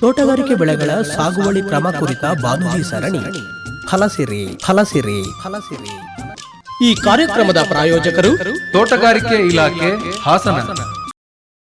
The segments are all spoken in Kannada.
ತೋಟಗಾರಿಕೆ ಬೆಳೆಗಳ ಸಾಗುವಳಿ ಕ್ರಮ ಕುರಿತ ಬಾನುಲಿ ಸರಣಿ. ಹಲಸಿರಿ ಹಲಸಿರಿ ಹಲಸಿರಿ. ಈ ಕಾರ್ಯಕ್ರಮದ ಪ್ರಾಯೋಜಕರು ತೋಟಗಾರಿಕೆ ಇಲಾಖೆ ಹಾಸನ.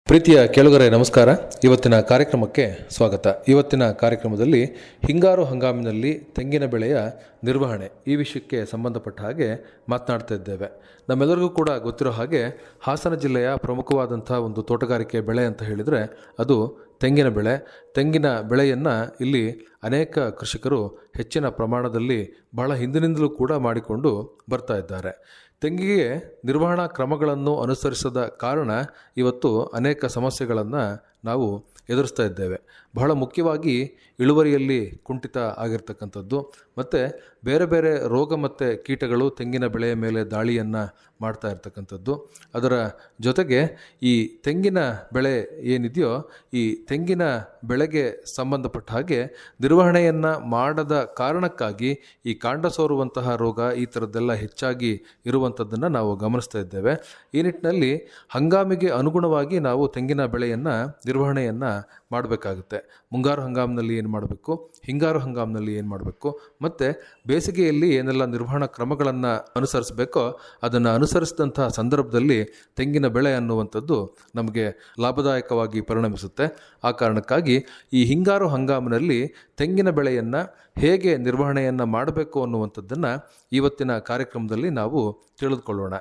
ಪ್ರೀತಿಯ ಕೆಳಗರೆ, ನಮಸ್ಕಾರ. ಇವತ್ತಿನ ಕಾರ್ಯಕ್ರಮಕ್ಕೆ ಸ್ವಾಗತ. ಇವತ್ತಿನ ಕಾರ್ಯಕ್ರಮದಲ್ಲಿ ಹಿಂಗಾರು ಹಂಗಾಮಿನಲ್ಲಿ ತೆಂಗಿನ ಬೆಳೆಯ ನಿರ್ವಹಣೆ ಈ ವಿಷಯಕ್ಕೆ ಸಂಬಂಧಪಟ್ಟ ಹಾಗೆ ಮಾತನಾಡ್ತಾ ಇದ್ದೇವೆ. ನಮ್ಮೆಲ್ಲರಿಗೂ ಕೂಡ ಗೊತ್ತಿರೋ ಹಾಗೆ ಹಾಸನ ಜಿಲ್ಲೆಯ ಪ್ರಮುಖವಾದಂಥ ಒಂದು ತೋಟಗಾರಿಕೆ ಬೆಳೆ ಅಂತ ಹೇಳಿದರೆ ಅದು ತೆಂಗಿನ ಬೆಳೆ, ತೆಂಗಿನ ಬೆಳೆಯನ್ನು ಇಲ್ಲಿ ಅನೇಕ ಕೃಷಿಕರು ಹೆಚ್ಚಿನ ಪ್ರಮಾಣದಲ್ಲಿ ಬಹಳ ಹಿಂದಿನಿಂದಲೂ ಕೂಡ ಮಾಡಿಕೊಂಡು ಬರ್ತಾ ಇದ್ದಾರೆ. ತೆಂಗಿಗೆ ನಿರ್ವಹಣಾ ಕ್ರಮಗಳನ್ನು ಅನುಸರಿಸದ ಕಾರಣ ಇವತ್ತು ಅನೇಕ ಸಮಸ್ಯೆಗಳನ್ನು ನಾವು ಎದುರಿಸ್ತಾ ಇದ್ದೇವೆ. ಬಹಳ ಮುಖ್ಯವಾಗಿ ಇಳುವರಿಯಲ್ಲಿ ಕುಂಠಿತ ಆಗಿರ್ತಕ್ಕಂಥದ್ದು. ಮತ್ತು ಬೇರೆ ಬೇರೆ ರೋಗ ಮತ್ತು ಕೀಟಗಳು ತೆಂಗಿನ ಬೆಳೆಯ ಮೇಲೆ ದಾಳಿಯನ್ನು ಮಾಡ್ತಾ ಇರ್ತಕ್ಕಂಥದ್ದು. ಅದರ ಜೊತೆಗೆ ಈ ತೆಂಗಿನ ಬೆಳೆ ಏನಿದೆಯೋ, ಈ ತೆಂಗಿನ ಬೆಳೆಗೆ ಸಂಬಂಧಪಟ್ಟ ಹಾಗೆ ನಿರ್ವಹಣೆಯನ್ನು ಮಾಡದ ಕಾರಣಕ್ಕಾಗಿ ಈ ಕಾಂಡ ಸೋರುವಂತಹ ರೋಗ ಈ ಥರದ್ದೆಲ್ಲ ಹೆಚ್ಚಾಗಿ ಇರುವಂಥದ್ದನ್ನು ನಾವು ಗಮನಿಸ್ತಾ ಇದ್ದೇವೆ. ಈ ನಿಟ್ಟಿನಲ್ಲಿ ಹಂಗಾಮಿಗೆ ಅನುಗುಣವಾಗಿ ನಾವು ತೆಂಗಿನ ಬೆಳೆಯನ್ನು ನಿರ್ವಹಣೆಯನ್ನು ಮಾಡಬೇಕಾಗುತ್ತೆ. ಮುಂಗಾರು ಹಂಗಾಮಿನಲ್ಲಿ ಏನು ಮಾಡಬೇಕು? ಹಿಂಗಾರು ಹಂಗಾಮಿನಲ್ಲಿ ಏನು ಮಾಡಬೇಕು? ಮತ್ತು ಬೇಸಿಗೆಯಲ್ಲಿ ಏನೆಲ್ಲ ನಿರ್ವಹಣಾ ಕ್ರಮಗಳನ್ನು ಅನುಸರಿಸಬೇಕೋ ಅದನ್ನು ಅನುಸರಿಸಿದಂತಹ ಸಂದರ್ಭದಲ್ಲಿ ತೆಂಗಿನ ಬೆಳೆ ಅನ್ನುವಂಥದ್ದು ನಮಗೆ ಲಾಭದಾಯಕವಾಗಿ ಪರಿಣಮಿಸುತ್ತೆ. ಆ ಕಾರಣಕ್ಕಾಗಿ ಈ ಹಿಂಗಾರು ಹಂಗಾಮಿನಲ್ಲಿ ತೆಂಗಿನ ಬೆಳೆಯನ್ನು ಹೇಗೆ ನಿರ್ವಹಣೆಯನ್ನು ಮಾಡಬೇಕು ಅನ್ನುವಂಥದ್ದನ್ನು ಇವತ್ತಿನ ಕಾರ್ಯಕ್ರಮದಲ್ಲಿ ನಾವು ತಿಳಿದುಕೊಳ್ಳೋಣ.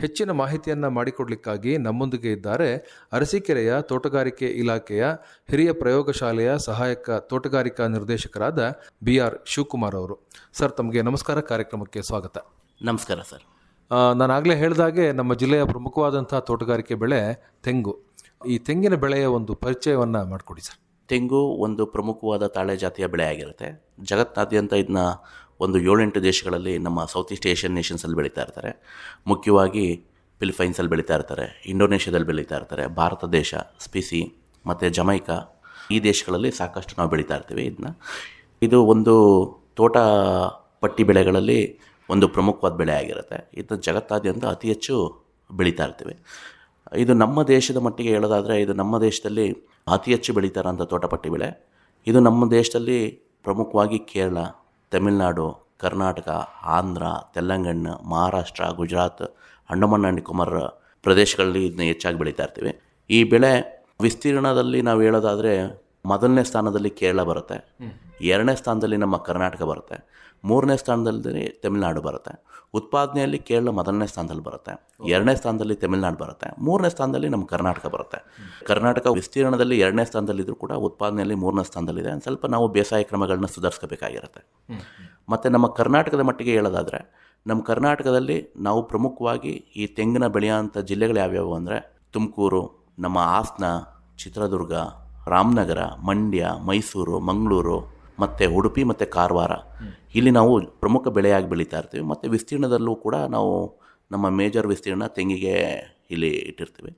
ಹೆಚ್ಚಿನ ಮಾಹಿತಿಯನ್ನು ಮಾಡಿಕೊಡ್ಲಿಕ್ಕಾಗಿ ನಮ್ಮೊಂದಿಗೆ ಇದ್ದಾರೆ ಅರಸೀಕೆರೆಯ ತೋಟಗಾರಿಕೆ ಇಲಾಖೆಯ ಹಿರಿಯ ಪ್ರಯೋಗಶಾಲೆಯ ಸಹಾಯಕ ತೋಟಗಾರಿಕಾ ನಿರ್ದೇಶಕರಾದ ಬಿ ಆರ್ ಶಿವಕುಮಾರ್ ಅವರು. ಸರ್ ತಮಗೆ ನಮಸ್ಕಾರ. ಕಾರ್ಯಕ್ರಮಕ್ಕೆ ಸ್ವಾಗತ. ನಮಸ್ಕಾರ ಸರ್. ನಾನಾಗಲೇ ಹೇಳಿದಾಗೆ ನಮ್ಮ ಜಿಲ್ಲೆಯ ಪ್ರಮುಖವಾದಂಥ ತೋಟಗಾರಿಕೆ ಬೆಳೆ ತೆಂಗು. ಈ ತೆಂಗಿನ ಬೆಳೆಯ ಒಂದು ಪರಿಚಯವನ್ನು ಮಾಡಿಕೊಡಿ ಸರ್. ತೆಂಗು ಒಂದು ಪ್ರಮುಖವಾದ ತಾಳೆ ಜಾತಿಯ ಬೆಳೆ ಆಗಿರುತ್ತೆ. ಜಗತ್ತಿನಾದ್ಯಂತ ಇದನ್ನ ಒಂದು ಏಳೆಂಟು ದೇಶಗಳಲ್ಲಿ ನಮ್ಮ ಸೌತ್ ಈಸ್ಟ್ ಏಷ್ಯನ್ ನೇಷನ್ಸಲ್ಲಿ ಬೆಳೀತಾ ಇರ್ತಾರೆ. ಮುಖ್ಯವಾಗಿ ಫಿಲಿಪೈನ್ಸಲ್ಲಿ ಬೆಳೀತಾ ಇರ್ತಾರೆ ಇಂಡೋನೇಷ್ಯಾದಲ್ಲಿ ಬೆಳೀತಾ ಇರ್ತಾರೆ, ಭಾರತ ದೇಶ ಸ್ಪಿಸಿ ಮತ್ತು ಜಮೈಕಾ ಈ ದೇಶಗಳಲ್ಲಿ ಸಾಕಷ್ಟು ನಾವು ಬೆಳೀತಾ ಇರ್ತೀವಿ ಇದನ್ನ ಇದು ಒಂದು ತೋಟ ಪಟ್ಟಿ ಬೆಳೆಗಳಲ್ಲಿ ಒಂದು ಪ್ರಮುಖವಾದ ಬೆಳೆ ಆಗಿರುತ್ತೆ. ಇದು ಜಗತ್ತಾದ್ಯಂತ ಅತಿ ಹೆಚ್ಚು ಬೆಳೀತಾ ಇರ್ತೀವಿ. ಇದು ನಮ್ಮ ದೇಶದ ಮಟ್ಟಿಗೆ ಹೇಳೋದಾದರೆ ಇದು ನಮ್ಮ ದೇಶದಲ್ಲಿ ಅತಿ ಹೆಚ್ಚು ಬೆಳೀತಾರಂಥ ತೋಟಪಟ್ಟಿ ಬೆಳೆ. ಇದು ನಮ್ಮ ದೇಶದಲ್ಲಿ ಪ್ರಮುಖವಾಗಿ ಕೇರಳ ತಮಿಳುನಾಡು ಕರ್ನಾಟಕ ಆಂಧ್ರ ತೆಲಂಗಾಣ ಮಹಾರಾಷ್ಟ್ರ ಗುಜರಾತ್ ಅಂಡಮಾನ್ ಆ್ಯಂಡ್ ನಿಕೋಬಾರ್ ಪ್ರದೇಶಗಳಲ್ಲಿ ಇದನ್ನ ಹೆಚ್ಚಾಗಿ ಬೆಳೀತಾ ಇರ್ತೀವಿ. ಈ ಬೆಳೆ ವಿಸ್ತೀರ್ಣದಲ್ಲಿ ನಾವು ಹೇಳೋದಾದರೆ ಮೊದಲನೇ ಸ್ಥಾನದಲ್ಲಿ ಕೇರಳ ಬರುತ್ತೆ. ಎರಡನೇ ಸ್ಥಾನದಲ್ಲಿ ನಮ್ಮ ಕರ್ನಾಟಕ ಬರುತ್ತೆ. ಮೂರನೇ ಸ್ಥಾನದಲ್ಲಿ ತಮಿಳುನಾಡು ಬರುತ್ತೆ. ಉತ್ಪಾದನೆಯಲ್ಲಿ ಕೇರಳ ಮೊದಲನೇ ಸ್ಥಾನದಲ್ಲಿ ಬರುತ್ತೆ. ಎರಡನೇ ಸ್ಥಾನದಲ್ಲಿ ತಮಿಳುನಾಡು ಬರುತ್ತೆ. ಮೂರನೇ ಸ್ಥಾನದಲ್ಲಿ ನಮ್ಮ ಕರ್ನಾಟಕ ಬರುತ್ತೆ. ಕರ್ನಾಟಕ ವಿಸ್ತೀರ್ಣದಲ್ಲಿ ಎರಡನೇ ಸ್ಥಾನದಲ್ಲಿದ್ದರೂ ಕೂಡ ಉತ್ಪಾದನೆಯಲ್ಲಿ ಮೂರನೇ ಸ್ಥಾನದಲ್ಲಿದೆ. ಸ್ವಲ್ಪ ನಾವು ಬೇಸಾಯ ಕ್ರಮಗಳನ್ನ ಸುಧಾರಿಸಬೇಕಾಗಿರುತ್ತೆ ಮತ್ತು ನಮ್ಮ ಕರ್ನಾಟಕದ ಮಟ್ಟಿಗೆ ಹೇಳೋದಾದರೆ, ನಮ್ಮ ಕರ್ನಾಟಕದಲ್ಲಿ ನಾವು ಪ್ರಮುಖವಾಗಿ ಈ ತೆಂಗಿನ ಬೆಳೆಯುವಂಥ ಜಿಲ್ಲೆಗಳು ಯಾವ್ಯಾವು ಅಂದರೆ ತುಮಕೂರು, ನಮ್ಮ ಹಾಸನ, ಚಿತ್ರದುರ್ಗ, ರಾಮನಗರ, ಮಂಡ್ಯ, ಮೈಸೂರು, ಮಂಗಳೂರು ಮತ್ತು ಉಡುಪಿ ಮತ್ತು ಕಾರವಾರ. ಇಲ್ಲಿ ನಾವು ಪ್ರಮುಖ ಬೆಳೆಯಾಗಿ ಬೆಳೀತಾ ಇರ್ತೀವಿ. ಮತ್ತು ವಿಸ್ತೀರ್ಣದಲ್ಲೂ ಕೂಡ ನಾವು ನಮ್ಮ ಮೇಜರ್ ವಿಸ್ತೀರ್ಣ ತೆಂಗಿಗೆ ಇಲ್ಲಿ ಇಟ್ಟಿರ್ತೀವಿ.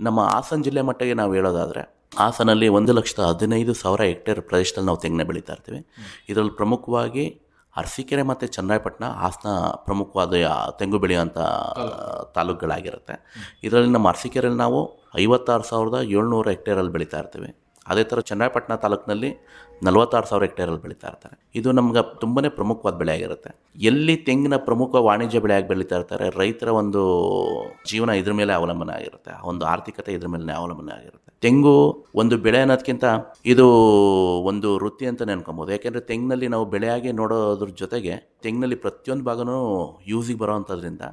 ನಮ್ಮ ಹಾಸನ ಜಿಲ್ಲೆ ಮಟ್ಟಿಗೆ ನಾವು ಹೇಳೋದಾದರೆ, ಹಾಸನಲ್ಲಿ ಒಂದು ಲಕ್ಷದ ಹದಿನೈದು ಸಾವಿರ ಹೆಕ್ಟೇರ್ ಪ್ರದೇಶದಲ್ಲಿ ನಾವು ತೆಂಗಿನ ಬೆಳೀತಾ ಇರ್ತೀವಿ. ಇದರಲ್ಲಿ ಪ್ರಮುಖವಾಗಿ ಅರಸೀಕೆರೆ ಮತ್ತು ಚನ್ನರಾಯಪಟ್ಟಣ ಹಾಸನ ಪ್ರಮುಖವಾದ ತೆಂಗು ಬೆಳೆಯುವಂಥ ತಾಲೂಕುಗಳಾಗಿರುತ್ತೆ. ಇದರಲ್ಲಿ ನಮ್ಮ ಅರಸೀಕೆರೆಯಲ್ಲಿ ನಾವು ಐವತ್ತಾರು ಸಾವಿರದ ಏಳ್ನೂರು ಹೆಕ್ಟೇರಲ್ಲಿ ಬೆಳೀತಾ ಇರ್ತೀವಿ. ಅದೇ ಥರ ಚೆನ್ನಪಟ್ಟಣ ತಾಲೂಕಿನಲ್ಲಿ ನಲವತ್ತಾರು ಸಾವಿರ ಹೆಕ್ಟೇರಲ್ಲಿ ಬೆಳೀತಾ ಇರ್ತಾರೆ. ಇದು ನಮ್ಗೆ ತುಂಬಾ ಪ್ರಮುಖವಾದ ಬೆಳೆ ಆಗಿರುತ್ತೆ. ಎಲ್ಲಿ ತೆಂಗಿನ ಪ್ರಮುಖ ವಾಣಿಜ್ಯ ಬೆಳೆಯಾಗಿ ಬೆಳೀತಾ ಇರ್ತಾರೆ, ರೈತರ ಒಂದು ಜೀವನ ಇದ್ರ ಮೇಲೆ ಅವಲಂಬನೆ ಆಗಿರುತ್ತೆ. ಒಂದು ಆರ್ಥಿಕತೆ ಇದ್ರ ಮೇಲೆ ಅವಲಂಬನೆ ಆಗಿರುತ್ತೆ. ತೆಂಗು ಒಂದು ಬೆಳೆ ಅನ್ನೋದಕ್ಕಿಂತ ಇದು ಒಂದು ವೃತ್ತಿ ಅಂತ ನೆನ್ಕೊಬೋದು ಯಾಕೆಂದರೆ ತೆಂಗಿನಲ್ಲಿ ನಾವು ಬೆಳೆಯಾಗಿ ನೋಡೋದ್ರ ಜೊತೆಗೆ ತೆಂಗಿನಲ್ಲಿ ಪ್ರತಿಯೊಂದು ಭಾಗನೂ ಯೂಸಿಗೆ ಬರೋವಂಥದ್ರಿಂದ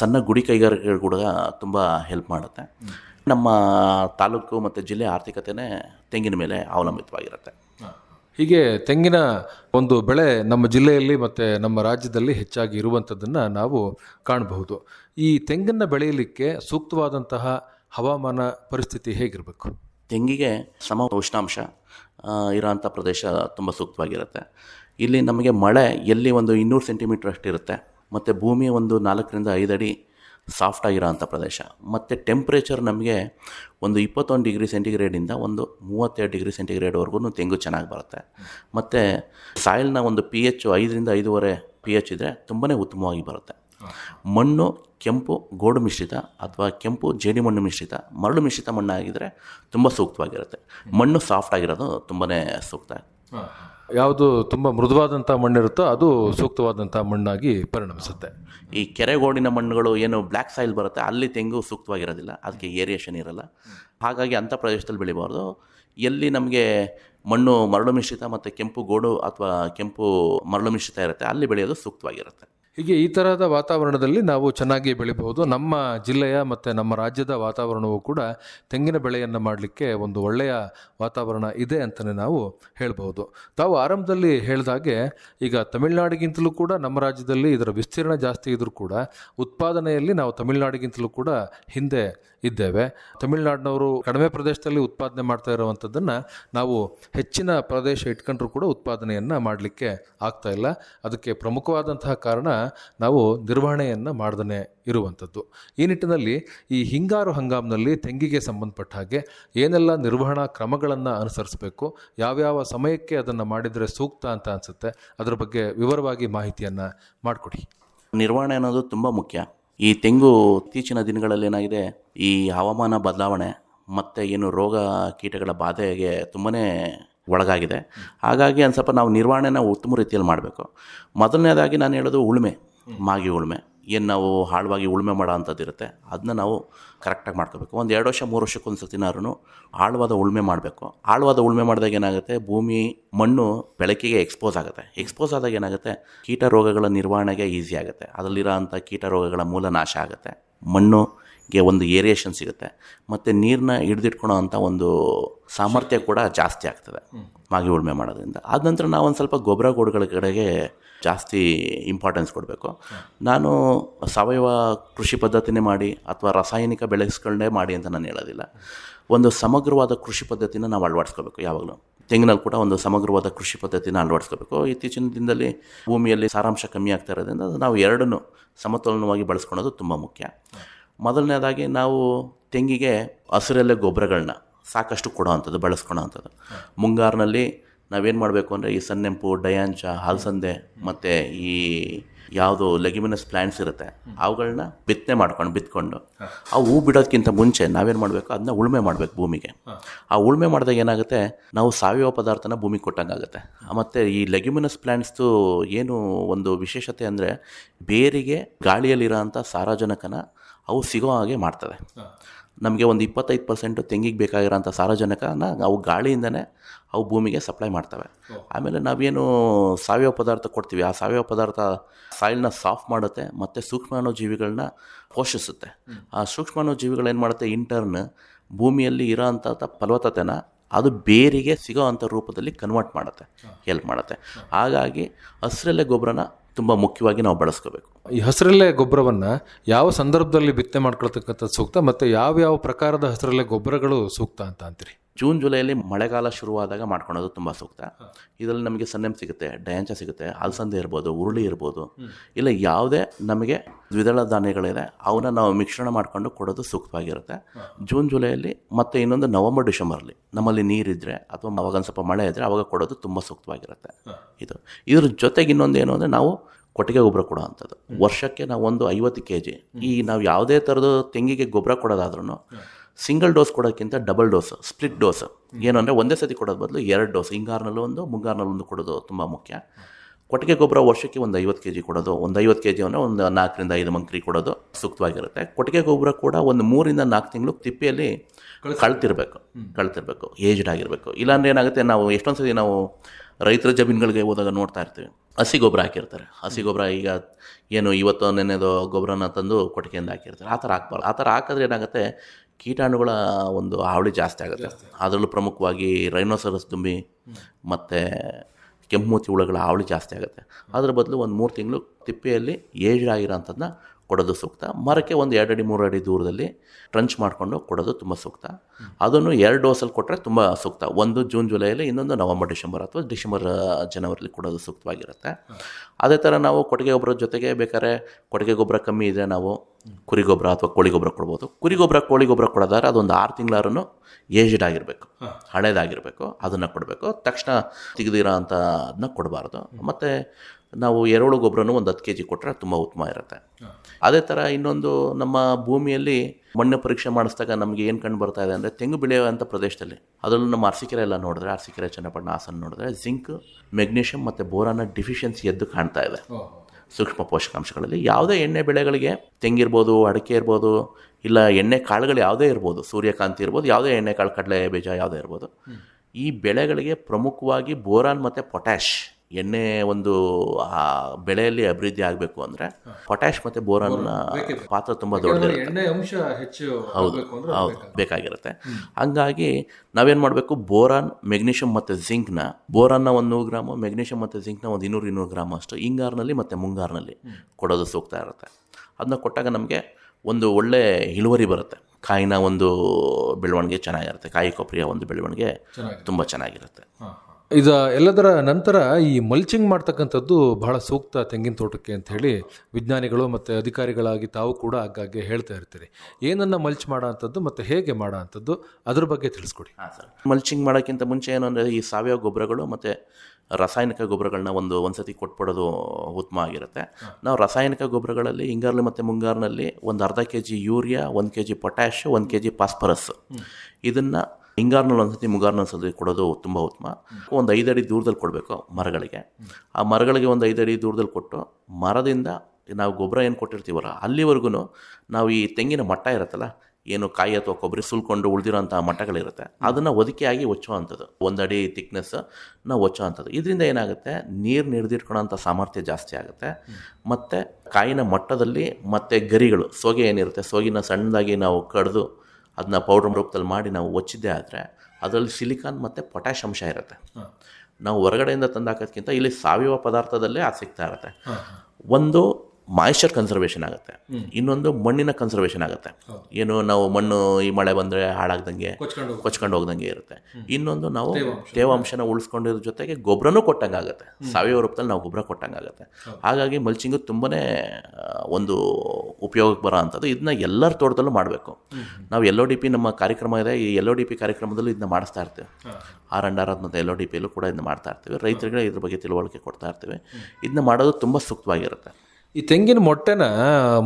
ಸಣ್ಣ ಗುಡಿ ಕೈಗಾರಿಕೆಗಳು ಕೂಡ ತುಂಬ ಹೆಲ್ಪ್ ಮಾಡುತ್ತೆ. ನಮ್ಮ ತಾಲೂಕು ಮತ್ತು ಜಿಲ್ಲೆ ಆರ್ಥಿಕತೆನೇ ತೆಂಗಿನ ಮೇಲೆ ಅವಲಂಬಿತವಾಗಿರುತ್ತೆ. ಹೀಗೆ ತೆಂಗಿನ ಒಂದು ಬೆಳೆ ನಮ್ಮ ಜಿಲ್ಲೆಯಲ್ಲಿ ಮತ್ತು ನಮ್ಮ ರಾಜ್ಯದಲ್ಲಿ ಹೆಚ್ಚಾಗಿ ಇರುವಂಥದ್ದನ್ನು ನಾವು ಕಾಣಬಹುದು. ಈ ತೆಂಗನ್ನು ಬೆಳೆಯಲಿಕ್ಕೆ ಸೂಕ್ತವಾದಂತಹ ಹವಾಮಾನ ಪರಿಸ್ಥಿತಿ ಹೇಗಿರಬೇಕು? ತೆಂಗಿಗೆ ಸಮ ಉಷ್ಣಾಂಶ ಇರೋಂಥ ಪ್ರದೇಶ ತುಂಬ ಸೂಕ್ತವಾಗಿರುತ್ತೆ. ಇಲ್ಲಿ ನಮಗೆ ಮಳೆ ಎಲ್ಲಿ ಒಂದು ಇನ್ನೂರು ಸೆಂಟಿಮೀಟ್ರ್ ಅಷ್ಟಿರುತ್ತೆ ಮತ್ತು ಭೂಮಿ ಒಂದು ನಾಲ್ಕರಿಂದ ಐದು ಅಡಿ ಸಾಫ್ಟ್ ಆಗಿರೋಂಥ ಪ್ರದೇಶ. ಮತ್ತು ಟೆಂಪ್ರೇಚರ್ ನಮಗೆ ಒಂದು ಇಪ್ಪತ್ತೊಂದು ಡಿಗ್ರಿ ಸೆಂಟಿಗ್ರೇಡಿಂದ ಒಂದು ಮೂವತ್ತೆರಡು ಡಿಗ್ರಿ ಸೆಂಟಿಗ್ರೇಡ್ವರೆಗೂ ತೆಂಗು ಚೆನ್ನಾಗಿ ಬರುತ್ತೆ. ಮತ್ತು ಸಾಯಿಲ್ನ ಒಂದು ಪಿ ಎಚ್ ಐದರಿಂದ ಐದೂವರೆ ಪಿ ಎಚ್ ಇದ್ದರೆ ತುಂಬಾ ಉತ್ತಮವಾಗಿ ಬರುತ್ತೆ. ಮಣ್ಣು ಕೆಂಪು ಗೋಡು ಮಿಶ್ರಿತ ಅಥವಾ ಕೆಂಪು ಜೇಡಿಮಣ್ಣು ಮಿಶ್ರಿತ, ಮರಳು ಮಿಶ್ರಿತ ಮಣ್ಣಾಗಿದ್ದರೆ ತುಂಬ ಸೂಕ್ತವಾಗಿರುತ್ತೆ. ಮಣ್ಣು ಸಾಫ್ಟ್ ಆಗಿರೋದು ತುಂಬಾ ಸೂಕ್ತ. ಯಾವುದು ತುಂಬ ಮೃದುವಾದಂಥ ಮಣ್ಣಿರುತ್ತೋ ಅದು ಸೂಕ್ತವಾದಂಥ ಮಣ್ಣಾಗಿ ಪರಿಣಮಿಸುತ್ತೆ. ಈ ಕೆರೆಗೋಡಿನ ಮಣ್ಣುಗಳು ಏನು ಬ್ಲ್ಯಾಕ್ ಸಾಯಿಲ್ ಬರುತ್ತೆ, ಅಲ್ಲಿ ತೆಂಗು ಸೂಕ್ತವಾಗಿರೋದಿಲ್ಲ, ಅದಕ್ಕೆ ಏರಿಯೇಷನ್ ಇರಲ್ಲ. ಹಾಗಾಗಿ ಅಂಥ ಪ್ರದೇಶದಲ್ಲಿ ಬೆಳಿಬಾರ್ದು. ಎಲ್ಲಿ ನಮಗೆ ಮಣ್ಣು ಮರಳು ಮಿಶ್ರಿತ ಮತ್ತು ಕೆಂಪು ಗೋಡು ಅಥವಾ ಕೆಂಪು ಮರಳು ಮಿಶ್ರಿತ ಇರುತ್ತೆ, ಅಲ್ಲಿ ಬೆಳೆಯೋದು ಸೂಕ್ತವಾಗಿರುತ್ತೆ. ಹೀಗೆ ಈ ತರಹದ ವಾತಾವರಣದಲ್ಲಿ ನಾವು ಚೆನ್ನಾಗಿ ಬೆಳಿಬಹುದು. ನಮ್ಮ ಜಿಲ್ಲೆಯ ಮತ್ತು ನಮ್ಮ ರಾಜ್ಯದ ವಾತಾವರಣವು ಕೂಡ ತೆಂಗಿನ ಬೆಳೆಯನ್ನು ಮಾಡಲಿಕ್ಕೆ ಒಂದು ಒಳ್ಳೆಯ ವಾತಾವರಣ ಇದೆ ಅಂತಲೇ ನಾವು ಹೇಳಬಹುದು. ತಾವು ಆರಂಭದಲ್ಲಿ ಹೇಳಿದಾಗೆ ಈಗ ತಮಿಳುನಾಡಿಗಿಂತಲೂ ಕೂಡ ನಮ್ಮ ರಾಜ್ಯದಲ್ಲಿ ಇದರ ವಿಸ್ತೀರ್ಣ ಜಾಸ್ತಿ ಇದ್ದರೂ ಕೂಡ ಉತ್ಪಾದನೆಯಲ್ಲಿ ನಾವು ತಮಿಳುನಾಡಿಗಿಂತಲೂ ಕೂಡ ಹಿಂದೆ ಇದ್ದೇವೆ. ತಮಿಳುನಾಡಿನವರು ಕಡಿಮೆ ಪ್ರದೇಶದಲ್ಲಿ ಉತ್ಪಾದನೆ ಮಾಡ್ತಾ ಇರುವಂಥದ್ದನ್ನು ನಾವು ಹೆಚ್ಚಿನ ಪ್ರದೇಶ ಇಟ್ಕೊಂಡ್ರೂ ಕೂಡ ಉತ್ಪಾದನೆಯನ್ನು ಮಾಡಲಿಕ್ಕೆ ಆಗ್ತಾ ಇಲ್ಲ. ಅದಕ್ಕೆ ಪ್ರಮುಖವಾದಂತಹ ಕಾರಣ ನಾವು ನಿರ್ವಹಣೆಯನ್ನು ಮಾಡ್ದೇ ಇರುವಂಥದ್ದು. ಈ ನಿಟ್ಟಿನಲ್ಲಿ ಈ ಹಿಂಗಾರು ಹಂಗಾಮಿನಲ್ಲಿ ತೆಂಗಿಗೆ ಸಂಬಂಧಪಟ್ಟ ಹಾಗೆ ಏನೆಲ್ಲ ನಿರ್ವಹಣಾ ಕ್ರಮಗಳನ್ನು ಅನುಸರಿಸಬೇಕು, ಯಾವ್ಯಾವ ಸಮಯಕ್ಕೆ ಅದನ್ನು ಮಾಡಿದರೆ ಸೂಕ್ತ ಅಂತ ಅನಿಸುತ್ತೆ, ಅದರ ಬಗ್ಗೆ ವಿವರವಾಗಿ ಮಾಹಿತಿಯನ್ನು ಮಾಡಿಕೊಡಿ. ನಿರ್ವಹಣೆ ಅನ್ನೋದು ತುಂಬ ಮುಖ್ಯ. ಈ ತೆಂಗು ಇತ್ತೀಚಿನ ದಿನಗಳಲ್ಲಿ ಏನಾಗಿದೆ, ಈ ಹವಾಮಾನ ಬದಲಾವಣೆ ಮತ್ತು ಏನು ರೋಗ ಕೀಟಗಳ ಬಾಧೆಗೆ ತುಂಬಾ ಒಳಗಾಗಿದೆ. ಹಾಗಾಗಿ ಒಂದು ಸ್ವಲ್ಪ ನಾವು ನಿರ್ವಹಣೆನ ಉತ್ತಮ ರೀತಿಯಲ್ಲಿ ಮಾಡಬೇಕು. ಮೊದಲನೇದಾಗಿ ನಾನು ಹೇಳೋದು ಉಳುಮೆ, ಮಾಗಿ ಉಳುಮೆ. ಏನು ನಾವು ಆಳವಾಗಿ ಉಳುಮೆ ಮಾಡೋ ಅಂಥದ್ದು ಇರುತ್ತೆ. ಅದನ್ನ ನಾವು ಕರೆಕ್ಟಾಗಿ ಮಾಡ್ಕೋಬೇಕು. ಒಂದು ಎರಡು ವರ್ಷ, ಮೂರು ವರ್ಷಕ್ಕೊಂದು ಸತಿನಾರು ಆಳವಾದ ಉಳುಮೆ ಮಾಡಬೇಕು. ಆಳವಾದ ಉಳುಮೆ ಮಾಡಿದಾಗ ಏನಾಗುತ್ತೆ? ಭೂಮಿ, ಮಣ್ಣು ಬೆಳಕಿಗೆ ಎಕ್ಸ್ಪೋಸ್ ಆಗುತ್ತೆ. ಎಕ್ಸ್ಪೋಸ್ ಆದಾಗ ಏನಾಗುತ್ತೆ? ಕೀಟ ರೋಗಗಳ ನಿರ್ವಹಣೆಗೆ ಈಸಿ ಆಗುತ್ತೆ. ಅದರಲ್ಲಿರೋ ಅಂಥ ಕೀಟ ರೋಗಗಳ ಮೂಲ ನಾಶ ಆಗುತ್ತೆ. ಮಣ್ಣುಗೆ ಒಂದು ಏರಿಯೇಷನ್ ಸಿಗುತ್ತೆ. ಮತ್ತು ನೀರನ್ನ ಹಿಡಿದಿಟ್ಕೊಳೋ ಅಂಥ ಒಂದು ಸಾಮರ್ಥ್ಯ ಕೂಡ ಜಾಸ್ತಿ ಆಗ್ತದೆ. ಮಾಗಿ ಉಳುಮೆ ಮಾಡೋದ್ರಿಂದ. ಆದ ನಂತರ ನಾವು ಒಂದು ಸ್ವಲ್ಪ ಗೊಬ್ಬರ ಗೋಡುಗಳ ಕಡೆಗೆ ಜಾಸ್ತಿ ಇಂಪಾರ್ಟೆನ್ಸ್ ಕೊಡಬೇಕು. ನಾನು ಸಾವಯವ ಕೃಷಿ ಪದ್ಧತಿನೇ ಮಾಡಿ ಅಥವಾ ರಾಸಾಯನಿಕ ಬೆಳೆಸ್ಕೊಂಡೇ ಮಾಡಿ ಅಂತ ನಾನು ಹೇಳೋದಿಲ್ಲ. ಒಂದು ಸಮಗ್ರವಾದ ಕೃಷಿ ಪದ್ಧತಿನ ನಾವು ಅಳವಡಿಸ್ಕೋಬೇಕು ಯಾವಾಗಲೂ. ತೆಂಗಿನಲ್ಲಿ ಕೂಡ ಒಂದು ಸಮಗ್ರವಾದ ಕೃಷಿ ಪದ್ಧತಿನ ಅಳವಡಿಸ್ಕೋಬೇಕು. ಇತ್ತೀಚಿನ ದಿನದಲ್ಲಿ ಭೂಮಿಯಲ್ಲಿ ಸಾರಾಂಶ ಕಮ್ಮಿ ಆಗ್ತಾ ಇರೋದ್ರಿಂದ ನಾವು ಎರಡನ್ನೂ ಸಮತೋಲನವಾಗಿ ಬಳಸ್ಕೊಳ್ಳೋದು ತುಂಬ ಮುಖ್ಯ. ಮೊದಲನೇದಾಗಿ ನಾವು ತೆಂಗಿಗೆ ಹಸಿರೆಲೆ ಗೊಬ್ಬರಗಳನ್ನ ಸಾಕಷ್ಟು ಕೊಡೋ ಅಂಥದ್ದು, ಬಳಸ್ಕೊಳೋ ಅಂಥದ್ದು. ಮುಂಗಾರಿನಲ್ಲಿ ನಾವೇನು ಮಾಡಬೇಕು ಅಂದರೆ ಈ ಸನ್ನೆಂಪು ಡಯಾಂಚ, ಹಲಸಂದೆ ಮತ್ತು ಈ ಯಾವುದು ಲೆಗ್ಯುಮಿನಸ್ ಪ್ಲ್ಯಾಂಟ್ಸ್ ಇರುತ್ತೆ ಅವುಗಳನ್ನ ಬಿತ್ತನೆ ಮಾಡ್ಕೊಂಡು, ಬಿತ್ಕೊಂಡು ಆ ಹೂ ಬಿಡೋದಕ್ಕಿಂತ ಮುಂಚೆ ನಾವೇನು ಮಾಡಬೇಕು ಅದನ್ನ ಉಳುಮೆ ಮಾಡಬೇಕು ಭೂಮಿಗೆ. ಆ ಉಳುಮೆ ಮಾಡಿದಾಗ ಏನಾಗುತ್ತೆ, ನಾವು ಸಾವಯವ ಪದಾರ್ಥನ ಭೂಮಿಗೆ ಕೊಟ್ಟಂಗಾಗುತ್ತೆ ಮತ್ತು ಈ ಲೆಗ್ಯುಮಿನಸ್ ಪ್ಲ್ಯಾಂಟ್ಸ್ದು ಏನು ಒಂದು ವಿಶೇಷತೆ ಅಂದರೆ ಬೇರಿಗೆ ಗಾಳಿಯಲ್ಲಿರೋಂಥ ಸಾರಜನಕನ ಅವು ಸಿಗೋ ಹಾಗೆ ಮಾಡ್ತವೆ. ನಮಗೆ ಒಂದು ಇಪ್ಪತ್ತೈದು ಪರ್ಸೆಂಟು ತೆಂಗಿಗೆ ಬೇಕಾಗಿರೋಂಥ ಸಾರಜನಕನ ಅವು ಗಾಳಿಯಿಂದನೇ ಅವು ಭೂಮಿಗೆ ಸಪ್ಲೈ ಮಾಡ್ತವೆ. ಆಮೇಲೆ ನಾವೇನು ಸಾವಯವ ಪದಾರ್ಥ ಕೊಡ್ತೀವಿ ಆ ಸಾವಯವ ಪದಾರ್ಥ ಸಾಯಿಲ್ನ ಸಾಫ್ಟ್ ಮಾಡುತ್ತೆ ಮತ್ತು ಸೂಕ್ಷ್ಮಾಣು ಜೀವಿಗಳನ್ನ ಪೋಷಿಸುತ್ತೆ ಆ ಸೂಕ್ಷ್ಮಾಣು ಜೀವಿಗಳು ಏನು ಮಾಡುತ್ತೆ ಇಂಟರ್ನ್ ಭೂಮಿಯಲ್ಲಿ ಇರೋ ಅಂಥ ಫಲವತ್ತತೆನ ಅದು ಬೇರಿಗೆ ಸಿಗೋ ಅಂಥ ರೂಪದಲ್ಲಿ ಕನ್ವರ್ಟ್ ಮಾಡುತ್ತೆ ಹೆಲ್ಪ್ ಮಾಡುತ್ತೆ. ಹಾಗಾಗಿ ಹಸಿರೆಲೆ ಗೊಬ್ಬರನ ತುಂಬ ಮುಖ್ಯವಾಗಿ ನಾವು ಬಳಸ್ಕೋಬೇಕು. ಈ ಹಸಿರೆಲೆ ಗೊಬ್ಬರವನ್ನು ಯಾವ ಸಂದರ್ಭದಲ್ಲಿ ಬಿತ್ತನೆ ಮಾಡ್ಕೊಳ್ತಕ್ಕಂಥದ್ದು ಸೂಕ್ತ, ಮತ್ತು ಯಾವ್ಯಾವ ಪ್ರಕಾರದ ಹಸಿರೆಲೆ ಗೊಬ್ಬರಗಳು ಸೂಕ್ತ ಅಂತ ಅಂತೀರಿ? ಜೂನ್ ಜುಲೈಯಲ್ಲಿ ಮಳೆಗಾಲ ಶುರುವಾದಾಗ ಮಾಡ್ಕೊಳೋದು ತುಂಬ ಸೂಕ್ತ. ಇದರಲ್ಲಿ ನಮಗೆ ಸನ್ನೆಮ್ ಸಿಗುತ್ತೆ, ಡಯಾಂಚ ಸಿಗುತ್ತೆ, ಅಲಸಂದೆ ಇರ್ಬೋದು, ಉರುಳಿ ಇರ್ಬೋದು. ಇಲ್ಲ, ಯಾವುದೇ ನಮಗೆ ದ್ವಿದಳ ಧಾನ್ಯಗಳಿದೆ ಅವನ್ನ ನಾವು ಮಿಶ್ರಣ ಮಾಡಿಕೊಂಡು ಕೊಡೋದು ಸೂಕ್ತವಾಗಿರುತ್ತೆ. ಜೂನ್ ಜುಲೈಯಲ್ಲಿ ಮತ್ತು ಇನ್ನೊಂದು ನವಂಬರ್, ಡಿಸೆಂಬರಲ್ಲಿ ನಮ್ಮಲ್ಲಿ ನೀರಿದ್ದರೆ ಅಥವಾ ಅವಾಗ ಒಂದು ಸ್ವಲ್ಪ ಮಳೆ ಇದ್ದರೆ ಅವಾಗ ಕೊಡೋದು ತುಂಬ ಸೂಕ್ತವಾಗಿರುತ್ತೆ. ಇದು. ಇದ್ರ ಜೊತೆಗೆ ಇನ್ನೊಂದು ಏನು ಅಂದರೆ ನಾವು ಕೊಟ್ಟಿಗೆ ಗೊಬ್ಬರ ಕೊಡೋ ಅಂಥದ್ದು ವರ್ಷಕ್ಕೆ ನಾವು ಒಂದು ಐವತ್ತು ಕೆ ಜಿ ಈ ನಾವು ಯಾವುದೇ ಥರದ ತೆಂಗಿಗೆ ಗೊಬ್ಬರ ಕೊಡೋದಾದ್ರೂ ಸಿಂಗಲ್ ಡೋಸ್ ಕೊಡೋಕ್ಕಿಂತ ಡಬಲ್ ಡೋಸ್ ಸ್ಪ್ಲಿಟ್ ಡೋಸ್. ಏನು ಅಂದರೆ ಒಂದೇ ಸತಿ ಕೊಡೋದು ಬದಲು ಎರಡು ಡೋಸ್. ಹಿಂಗಾರಿನಲ್ಲೂ ಒಂದು ಮುಂಗಾರ್ನಲ್ಲೂ ಒಂದು ಕೊಡೋದು ತುಂಬ ಮುಖ್ಯ. ಕೊಟ್ಟಿಗೆ ಗೊಬ್ಬರ ವರ್ಷಕ್ಕೆ ಒಂದು ಐವತ್ತು ಕೆ ಜಿ ಕೊಡೋದು. ಒಂದು ಐವತ್ತು ಕೆ ಜಿ ಅಂದರೆ ಒಂದು ನಾಲ್ಕರಿಂದ ಐದು ಮಂಕ್ರಿ ಕೊಡೋದು ಸೂಕ್ತವಾಗಿರುತ್ತೆ. ಕೊಟ್ಟಿಗೆ ಗೊಬ್ಬರ ಕೂಡ ಒಂದು ಮೂರಿಂದ ನಾಲ್ಕು ತಿಂಗಳು ತಿಪ್ಪೆಯಲ್ಲಿ ಕಳ್ತಿರ್ಬೇಕು. ಕಳ್ತಿರ್ಬೇಕು. ಏಜ್ಡ್ ಆಗಿರಬೇಕು. ಇಲ್ಲಾಂದ್ರೆ ಏನಾಗುತ್ತೆ ನಾವು ಎಷ್ಟೊಂದು ಸತಿ ನಾವು ರೈತರ ಜಮೀನುಗಳಿಗೆ ಹೋದಾಗ ನೋಡ್ತಾ ಇರ್ತೀವಿ. ಹಸಿ ಗೊಬ್ಬರ ಹಾಕಿರ್ತಾರೆ. ಹಸಿ ಗೊಬ್ಬರ ಈಗ ಏನು ಇವತ್ತು ನೆನೆದು ಗೊಬ್ಬರನ ತಂದು ಕೊಟ್ಟಿಗೆಯಿಂದ ಹಾಕಿರ್ತಾರೆ. ಆ ಥರ ಹಾಕ್ಬಾರ್ದು. ಆ ಥರ ಹಾಕಿದ್ರೆ ಏನಾಗುತ್ತೆ ಕೀಟಾಣುಗಳ ಒಂದು ಹಾವಳಿ ಜಾಸ್ತಿ ಆಗುತ್ತೆ. ಅದರಲ್ಲೂ ಪ್ರಮುಖವಾಗಿ ರೈನೋಸರಸ್ ದುಂಬಿ ಮತ್ತು ಕೆಮ್ಮೂತಿ ಹುಳುಗಳ ಹಾವಳಿ ಜಾಸ್ತಿ ಆಗುತ್ತೆ. ಅದರ ಬದಲು ಒಂದು ಮೂರು ತಿಂಗಳು ತಿಪ್ಪೆಯಲ್ಲಿ ಏಜ್ಡ್ ಆಗಿರೋಂಥದ್ದನ್ನ ಕೊಡೋದು ಸೂಕ್ತ. ಮರಕ್ಕೆ ಒಂದು ಎರಡು ಅಡಿ ಮೂರು ಅಡಿ ದೂರದಲ್ಲಿ ಟ್ರಂಚ್ ಮಾಡಿಕೊಂಡು ಕೊಡೋದು ತುಂಬ ಸೂಕ್ತ. ಅದನ್ನು ಎರಡು ಡೋಸಲ್ಲಿ ಕೊಟ್ಟರೆ ತುಂಬ ಸೂಕ್ತ. ಒಂದು ಜೂನ್ ಜುಲೈಯಲ್ಲಿ ಇನ್ನೊಂದು ನವಂಬರ್ ಡಿಸೆಂಬರ್ ಅಥವಾ ಡಿಸೆಂಬರ್ ಜನವರಿಲಿ ಕೊಡೋದು ಸೂಕ್ತವಾಗಿರುತ್ತೆ. ಅದೇ ಥರ ನಾವು ಕೊಟ್ಟಿಗೆ ಗೊಬ್ಬರದ ಜೊತೆಗೆ ಬೇಕಾದ್ರೆ ಕೊಟ್ಟಿಗೆ ಗೊಬ್ಬರ ಕಮ್ಮಿ ಇದ್ದರೆ ನಾವು ಕುರಿ ಗೊಬ್ಬರ ಅಥವಾ ಕೋಳಿ ಗೊಬ್ಬರ ಕೊಡ್ಬೋದು. ಕುರಿ ಗೊಬ್ಬರ ಕೋಳಿ ಗೊಬ್ಬರ ಕೊಡೋದಾದ್ರೆ ಅದೊಂದು ಆರು ತಿಂಗಳಾರು ಏಜ್ಡ್ ಆಗಿರಬೇಕು. ಹಳೇದಾಗಿರಬೇಕು. ಅದನ್ನು ಕೊಡಬೇಕು. ತಕ್ಷಣ ತೆಗೆದಿರೋ ಅಂತ ಅದನ್ನ ಕೊಡಬಾರ್ದು. ಮತ್ತು ನಾವು ಎರೆಹುಳು ಗೊಬ್ಬರನೂ ಒಂದು ಹತ್ತು ಕೆ ಜಿ ಕೊಟ್ಟರೆ ತುಂಬ ಉತ್ತಮ ಇರುತ್ತೆ. ಅದೇ ಥರ ಇನ್ನೊಂದು ನಮ್ಮ ಭೂಮಿಯಲ್ಲಿ ಮಣ್ಣು ಪರೀಕ್ಷೆ ಮಾಡಿಸಿದಾಗ ನಮಗೆ ಏನು ಕಂಡು ಬರ್ತಾ ಇದೆ ಅಂದರೆ ತೆಂಗು ಬೆಳೆಯುವಂಥ ಪ್ರದೇಶದಲ್ಲಿ ಅದರಲ್ಲೂ ನಮ್ಮ ಅರಸಿಕೆರೆ ಎಲ್ಲ ನೋಡಿದ್ರೆ ಅರಸಿಕೆರೆ ಚನ್ನಪಟ್ಟಣ ಹಾಸನ ನೋಡಿದ್ರೆ ಜಿಂಕ್ ಮೆಗ್ನೀಷಿಯಂ ಮತ್ತು ಬೋರಾನ ಡಿಫಿಷಿಯನ್ಸಿ ಎದ್ದು ಕಾಣ್ತಾ ಇದೆ. ಸೂಕ್ಷ್ಮ ಪೋಷಕಾಂಶಗಳಲ್ಲಿ ಯಾವುದೇ ಎಣ್ಣೆ ಬೆಳೆಗಳಿಗೆ ತೆಂಗಿರ್ಬೋದು ಅಡಿಕೆ ಇರ್ಬೋದು ಇಲ್ಲ ಎಣ್ಣೆ ಕಾಳುಗಳು ಯಾವುದೇ ಇರ್ಬೋದು ಸೂರ್ಯಕಾಂತಿ ಇರ್ಬೋದು ಯಾವುದೇ ಎಣ್ಣೆ ಕಾಳು ಕಡಲೆ ಬೀಜ ಯಾವುದೇ ಇರ್ಬೋದು ಈ ಬೆಳೆಗಳಿಗೆ ಪ್ರಮುಖವಾಗಿ ಬೋರಾನ್ ಮತ್ತು ಪೊಟ್ಯಾಶ್ ಎಣ್ಣೆ ಒಂದು ಆ ಬೆಳೆಯಲ್ಲಿ ಅಭಿವೃದ್ಧಿ ಆಗಬೇಕು ಅಂದರೆ ಪೊಟ್ಯಾಶ್ ಮತ್ತು ಬೋರನ್ನ ಪಾತ್ರ ತುಂಬ ದೊಡ್ಡದಿರುತ್ತೆ. ಎಣ್ಣೆ ಅಂಶ ಹೆಚ್ಚು ಹೌದು ಹೌದು ಬೇಕಾಗಿರುತ್ತೆ. ಹಂಗಾಗಿ ನಾವೇನು ಮಾಡಬೇಕು ಬೋರಾನ್ ಮೆಗ್ನೀಷಿಯಂ ಮತ್ತು ಜಿಂಕ್ನ ಬೋರಾನ್ನ ಒಂದು ನೂರು ಗ್ರಾಮು ಮೆಗ್ನೀಷಿಯಂ ಮತ್ತು ಜಿಂಕ್ನ ಒಂದು ಇನ್ನೂರು ಇನ್ನೂರು ಗ್ರಾಮ್ ಅಷ್ಟು ಹಿಂಗಾರಿನಲ್ಲಿ ಮತ್ತು ಮುಂಗಾರಿನಲ್ಲಿ ಕೊಡೋದು ಸೂಕ್ತ ಇರುತ್ತೆ. ಅದನ್ನ ಕೊಟ್ಟಾಗ ನಮಗೆ ಒಂದು ಒಳ್ಳೆ ಇಳುವರಿ ಬರುತ್ತೆ. ಕಾಯಿನ ಒಂದು ಬೆಳವಣಿಗೆ ಚೆನ್ನಾಗಿರುತ್ತೆ. ಕಾಯಿ ಕೊಬ್ಬರಿಯ ಒಂದು ಬೆಳವಣಿಗೆ ತುಂಬ ಚೆನ್ನಾಗಿರುತ್ತೆ. ಇದ ಎಲ್ಲದರ ನಂತರ ಈ ಮಲ್ಚಿಂಗ್ ಮಾಡ್ತಕ್ಕಂಥದ್ದು ಬಹಳ ಸೂಕ್ತ ತೆಂಗಿನ ತೋಟಕ್ಕೆ ಅಂತ ಹೇಳಿ ವಿಜ್ಞಾನಿಗಳು ಮತ್ತು ಅಧಿಕಾರಿಗಳಾಗಿ ತಾವು ಕೂಡ ಆಗಾಗ್ಗೆ ಹೇಳ್ತಾ ಇರ್ತೀರಿ. ಏನನ್ನು ಮಲ್ಚ್ ಮಾಡೋ ಅಂಥದ್ದು ಮತ್ತು ಹೇಗೆ ಮಾಡೋ ಅಂಥದ್ದು ಅದ್ರ ಬಗ್ಗೆ ತಿಳಿಸ್ಕೊಡಿ. ಹಾಂ ಸರ್. ಮಲ್ಚಿಂಗ್ ಮಾಡೋಕ್ಕಿಂತ ಮುಂಚೆ ಏನು ಅಂದರೆ ಈ ಸಾವಯವ ಗೊಬ್ಬರಗಳು ಮತ್ತು ರಾಸಾಯನಿಕ ಗೊಬ್ಬರಗಳನ್ನ ಒಂದು ಒಂದ್ಸತಿ ಕೊಟ್ಬಿಡೋದು ಉತ್ತಮ ಆಗಿರುತ್ತೆ. ನಾವು ರಾಸಾಯನಿಕ ಗೊಬ್ಬರಗಳಲ್ಲಿ ಹಿಂಗಾರಲ್ಲಿ ಮತ್ತು ಮುಂಗಾರಿನಲ್ಲಿ ಒಂದು ಅರ್ಧ ಕೆ ಜಿ ಯೂರಿಯಾ ಒಂದು ಕೆ ಜಿ ಪೊಟ್ಯಾಶು ಒಂದು ಕೆ ಜಿ ಫಾಸ್ಫರಸ್ ಇದನ್ನು ಹಿಂಗಾರಿನಲ್ಲಿ ಒಂದು ಸತಿ ಕೊಡೋದು ತುಂಬ ಉತ್ತಮ. ಒಂದು ಐದಡಿ ದೂರದಲ್ಲಿ ಕೊಡಬೇಕು ಮರಗಳಿಗೆ. ಆ ಮರಗಳಿಗೆ ಒಂದು ಐದಡಿ ದೂರದಲ್ಲಿ ಕೊಟ್ಟು ಮರದಿಂದ ನಾವು ಗೊಬ್ಬರ ಏನು ಕೊಟ್ಟಿರ್ತೀವಲ್ಲ ಅಲ್ಲಿವರೆಗೂ ನಾವು ಈ ತೆಂಗಿನ ಮಟ್ಟ ಇರುತ್ತಲ್ಲ, ಏನು ಕಾಯಿ ಅಥವಾ ಕೊಬ್ಬರಿ ಸುಲ್ಕೊಂಡು ಉಳಿದಿರೋಂಥ ಮಟ್ಟಗಳಿರುತ್ತೆ, ಅದನ್ನು ಒದಕೆಯಾಗಿ ಒಚ್ಚುವಂಥದ್ದು ಒಂದು ಅಡಿ ತಿಕ್ನೆಸ್ ನಾವು ಒಚ್ಚುವಂಥದ್ದು ಇದರಿಂದ ಏನಾಗುತ್ತೆ, ನೀರು ನಿರ್ದಿಟ್ಕೊಳ್ಳೋಂಥ ಸಾಮರ್ಥ್ಯ ಜಾಸ್ತಿ ಆಗುತ್ತೆ. ಮತ್ತು ಕಾಯಿನ ಮಟ್ಟದಲ್ಲಿ ಮತ್ತು ಗರಿಗಳು, ಸೋಗೆ ಏನಿರುತ್ತೆ, ಸೋಗಿನ ಸಣ್ಣದಾಗಿ ನಾವು ಕಡಿದು ಅದನ್ನ ಪೌಡ್ರ್ ರೂಪದಲ್ಲಿ ಮಾಡಿ ನಾವು ಒಚ್ಚಿದ್ದೆ ಆದರೆ ಅದರಲ್ಲಿ ಸಿಲಿಕಾನ್ ಮತ್ತು ಪೊಟ್ಯಾಶ್ ಅಂಶ ಇರುತ್ತೆ. ನಾವು ಹೊರಗಡೆಯಿಂದ ತಂದಾಕೋದಕ್ಕಿಂತ ಇಲ್ಲಿ ಸಾವಯವ ಪದಾರ್ಥದಲ್ಲೇ ಅದು ಸಿಗ್ತಾ ಇರುತ್ತೆ ಒಂದು ಮಾಯಿಶ್ಚರ್ ಕನ್ಸರ್ವೇಷನ್ ಆಗುತ್ತೆ. ಇನ್ನೊಂದು ಮಣ್ಣಿನ ಕನ್ಸರ್ವೇಷನ್ ಆಗುತ್ತೆ. ಏನು ನಾವು ಮಣ್ಣು ಈ ಮಳೆ ಬಂದರೆ ಹಾಳಾಗ್ದಂಗೆ ಕೊಚ್ಕೊಂಡು ಹೋಗ್ದಂಗೆ ಇರುತ್ತೆ. ಇನ್ನೊಂದು ನಾವು ತೇವಾಂಶನ ಉಳಿಸ್ಕೊಂಡಿರೋ ಜೊತೆಗೆ ಗೊಬ್ಬರನೂ ಕೊಟ್ಟಂಗೆ ಆಗುತ್ತೆ ಸಾವಯವ ರೂಪದಲ್ಲಿ ನಾವು ಗೊಬ್ಬರ ಕೊಟ್ಟಂಗೆ ಆಗುತ್ತೆ ಹಾಗಾಗಿ ಮಲ್ಚಿಂಗು ತುಂಬನೇ ಒಂದು ಉಪಯೋಗಕ್ಕೆ ಬರೋ ಅಂಥದ್ದು. ಇದನ್ನ ಎಲ್ಲರ ತೋಟದಲ್ಲೂ ಮಾಡಬೇಕು. ನಾವು ಎಲ್ಲೋ ಡಿ ಪಿ ನಮ್ಮ ಕಾರ್ಯಕ್ರಮ ಇದೆ. ಈ ಎಲ್ಲೋ ಡಿ ಪಿ ಕಾರ್ಯಕ್ರಮದಲ್ಲೂ ಇದನ್ನ ಮಾಡಿಸ್ತಾ ಇರ್ತೀವಿ. ಆರ್ ಅಂಡ್ ಆರ್ ಮತ್ತು ಎಲ್ಲೋ ಡಿ ಪಿಯಲ್ಲೂ ಕೂಡ ಇದನ್ನ ಮಾಡ್ತಾ ಇರ್ತೀವಿ. ರೈತರಿಗೆ ಇದ್ರ ಬಗ್ಗೆ ತಿಳುವಳಿಕೆ ಕೊಡ್ತಾ ಇರ್ತೀವಿ. ಇದನ್ನ ಮಾಡೋದು ತುಂಬ ಸೂಕ್ತವಾಗಿರುತ್ತೆ. ಈ ತೆಂಗಿನ ಮೊಟ್ಟೆನ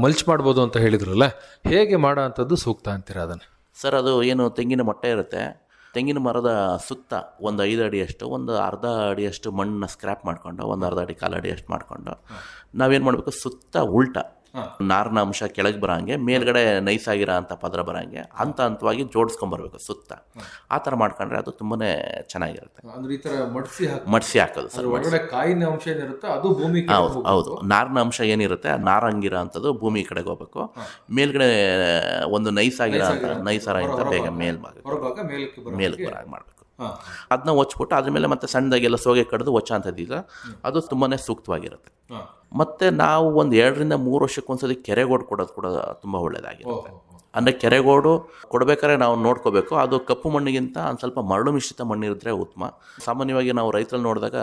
ಮಲ್ಚ್ ಮಾಡ್ಬೋದು ಅಂತ ಹೇಳಿದ್ರಲ್ಲ, ಹೇಗೆ ಮಾಡೋ ಅಂಥದ್ದು ಸೂಕ್ತ ಅಂತೀರ ಅದನ್ನು? ಸರ್, ಅದು ಏನು ತೆಂಗಿನ ಮೊಟ್ಟೆ ಇರುತ್ತೆ. ತೆಂಗಿನ ಮರದ ಸುತ್ತ ಒಂದು ಐದು ಅಡಿಯಷ್ಟು, ಒಂದು ಅರ್ಧ ಅಡಿಯಷ್ಟು ಮಣ್ಣನ್ನ ಸ್ಕ್ರ್ಯಾಪ್ ಮಾಡಿಕೊಂಡು, ಒಂದು ಅರ್ಧ ಅಡಿ, ಕಾಲು ಅಡಿಯಷ್ಟು ಮಾಡಿಕೊಂಡು, ನಾವೇನು ಮಾಡಬೇಕು? ಸುತ್ತ ಉಲ್ಟ ನಾರಿನ ಅಂಶ ಕೆಳಗೆ ಬರೋಂಗೆ ಮೇಲ್ಗಡೆ ನೈಸ್ ಆಗಿರೋ ಅಂಥ ಪದರ ಬರೋಂಗೆ ಹಂತ ಹಂತವಾಗಿ ಜೋಡಿಸ್ಕೊಂಬರ್ಬೇಕು ಸುತ್ತ. ಆ ಥರ ಮಾಡ್ಕೊಂಡ್ರೆ ಅದು ತುಂಬಾ ಚೆನ್ನಾಗಿರುತ್ತೆ. ಅಂದ್ರೆ ಈ ಥರ ಮಡ್ಸಿ ಮಡ್ಸಿ ಹಾಕೋದು ಸರ್ ಒಳಗಡೆ ಕಾಯಿನ ಅಂಶ ಏನಿರುತ್ತೆ ಅದು ಭೂಮಿ ಹೌದು ಹೌದು. ನಾರಿನ ಅಂಶ ಏನಿರುತ್ತೆ ನಾರಂಗಿರೋ ಅಂಥದ್ದು ಭೂಮಿ ಕಡೆಗೆ ಹೋಗ್ಬೇಕು. ಮೇಲ್ಗಡೆ ಒಂದು ನೈಸ್ ಆಗಿರೋ ಅಂತ ನೈಸರ ಅಂತ ಬೇಗ ಮೇಲ್ಭಾಗ ಮೇಲ್ಗೆ ಬರಾಗ ಮಾಡಬೇಕು. ಅದನ್ನ ಒಚ್ಬಿಟ್ಟು ಅದ್ರ ಮೇಲೆ ಮತ್ತೆ ಸಣ್ಣದಾಗೆಲ್ಲ ಸೋಗೆ ಕಡ್ದು ಒಚ್ಚ ಅಂತದಿಲ್ಲ ಅದು ತುಂಬಾ ಸೂಕ್ತವಾಗಿರುತ್ತೆ. ಮತ್ತೆ ನಾವು ಒಂದು ಎರಡರಿಂದ ಮೂರು ವರ್ಷಕ್ಕೆ ಒಂದ್ಸತಿ ಕೆರೆಗೋಡು ಕೊಡೋದು ಕೂಡ ತುಂಬ ಒಳ್ಳೆಯದಾಗಿರುತ್ತೆ ಅಂದರೆ ಕೆರೆಗೋಡು ಕೊಡಬೇಕಾದ್ರೆ ನಾವು ನೋಡ್ಕೋಬೇಕು. ಅದು ಕಪ್ಪು ಮಣ್ಣಿಗಿಂತ ಒಂದು ಸ್ವಲ್ಪ ಮರಳು ಮಿಶ್ರಿತ ಮಣ್ಣಿರಿದ್ರೆ ಉತ್ತಮ. ಸಾಮಾನ್ಯವಾಗಿ ನಾವು ರೈತರಲ್ಲಿ ನೋಡಿದಾಗ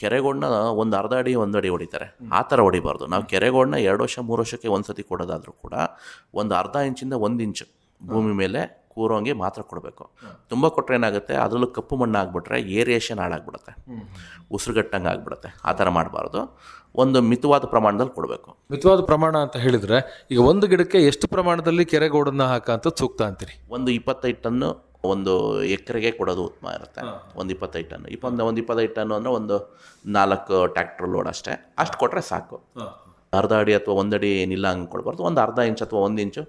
ಕೆರೆಗೋಡನ್ನ ಒಂದು ಅರ್ಧ ಅಡಿ ಒಂದು ಅಡಿ ಹೊಡಿತಾರೆ. ಆ ಥರ ಹೊಡಿಬಾರ್ದು. ನಾವು ಕೆರೆಗೋಡನ್ನ ಎರಡು ವರ್ಷ ಮೂರು ವರ್ಷಕ್ಕೆ ಒಂದ್ಸತಿ ಕೊಡೋದಾದರೂ ಕೂಡ ಒಂದು ಅರ್ಧ ಇಂಚಿಂದ ಒಂದು ಇಂಚು ಭೂಮಿ ಮೇಲೆ ಕೂರೋಂಗೆ ಮಾತ್ರ ಕೊಡಬೇಕು. ತುಂಬ ಕೊಟ್ಟರೆ ಏನಾಗುತ್ತೆ? ಅದರಲ್ಲೂ ಕಪ್ಪು ಮಣ್ಣು ಆಗಿಬಿಟ್ರೆ ಏರಿಯೇಷನ್ ಹಾಳಾಗ್ಬಿಡುತ್ತೆ. ಉಸಿರುಗಟ್ಟಂಗೆ ಆಗಿಬಿಡುತ್ತೆ. ಆ ಥರ ಮಾಡಬಾರ್ದು. ಒಂದು ಮಿತವಾದ ಪ್ರಮಾಣದಲ್ಲಿ ಕೊಡಬೇಕು. ಮಿತವಾದ ಪ್ರಮಾಣ ಅಂತ ಹೇಳಿದರೆ ಈಗ ಒಂದು ಗಿಡಕ್ಕೆ ಎಷ್ಟು ಪ್ರಮಾಣದಲ್ಲಿ ಕೆರೆಗೋಡನ್ನ ಹಾಕಂತ ಸೂಕ್ತ ಅಂತೀರಿ? ಒಂದು ಇಪ್ಪತ್ತೈದು ಟನ್ನು ಒಂದು ಎಕರೆಗೆ ಕೊಡೋದು ಉತ್ತಮ ಇರುತ್ತೆ. ಒಂದು ಇಪ್ಪತ್ತೈದು ಟನ್ನು. ಇಪ್ಪೊಂದು ಒಂದು ಇಪ್ಪತ್ತೈದು ಟನ್ನು ಅಂದರೆ ಒಂದು ನಾಲ್ಕು ಟ್ಯಾಕ್ಟ್ರ್ ಲೋಡ್ ಅಷ್ಟೇ. ಅಷ್ಟು ಕೊಟ್ಟರೆ ಸಾಕು. ಅರ್ಧ ಅಡಿ ಅಥವಾ ಒಂದಡಿ ಏನಿಲ್ಲ ಅಂದ್ಕೊಳ್ಬಾರ್ದು. ಕೊಡಬಾರ್ದು ಒಂದು ಅರ್ಧ ಇಂಚ್ ಅಥವಾ ಒಂದು ಇಂಚು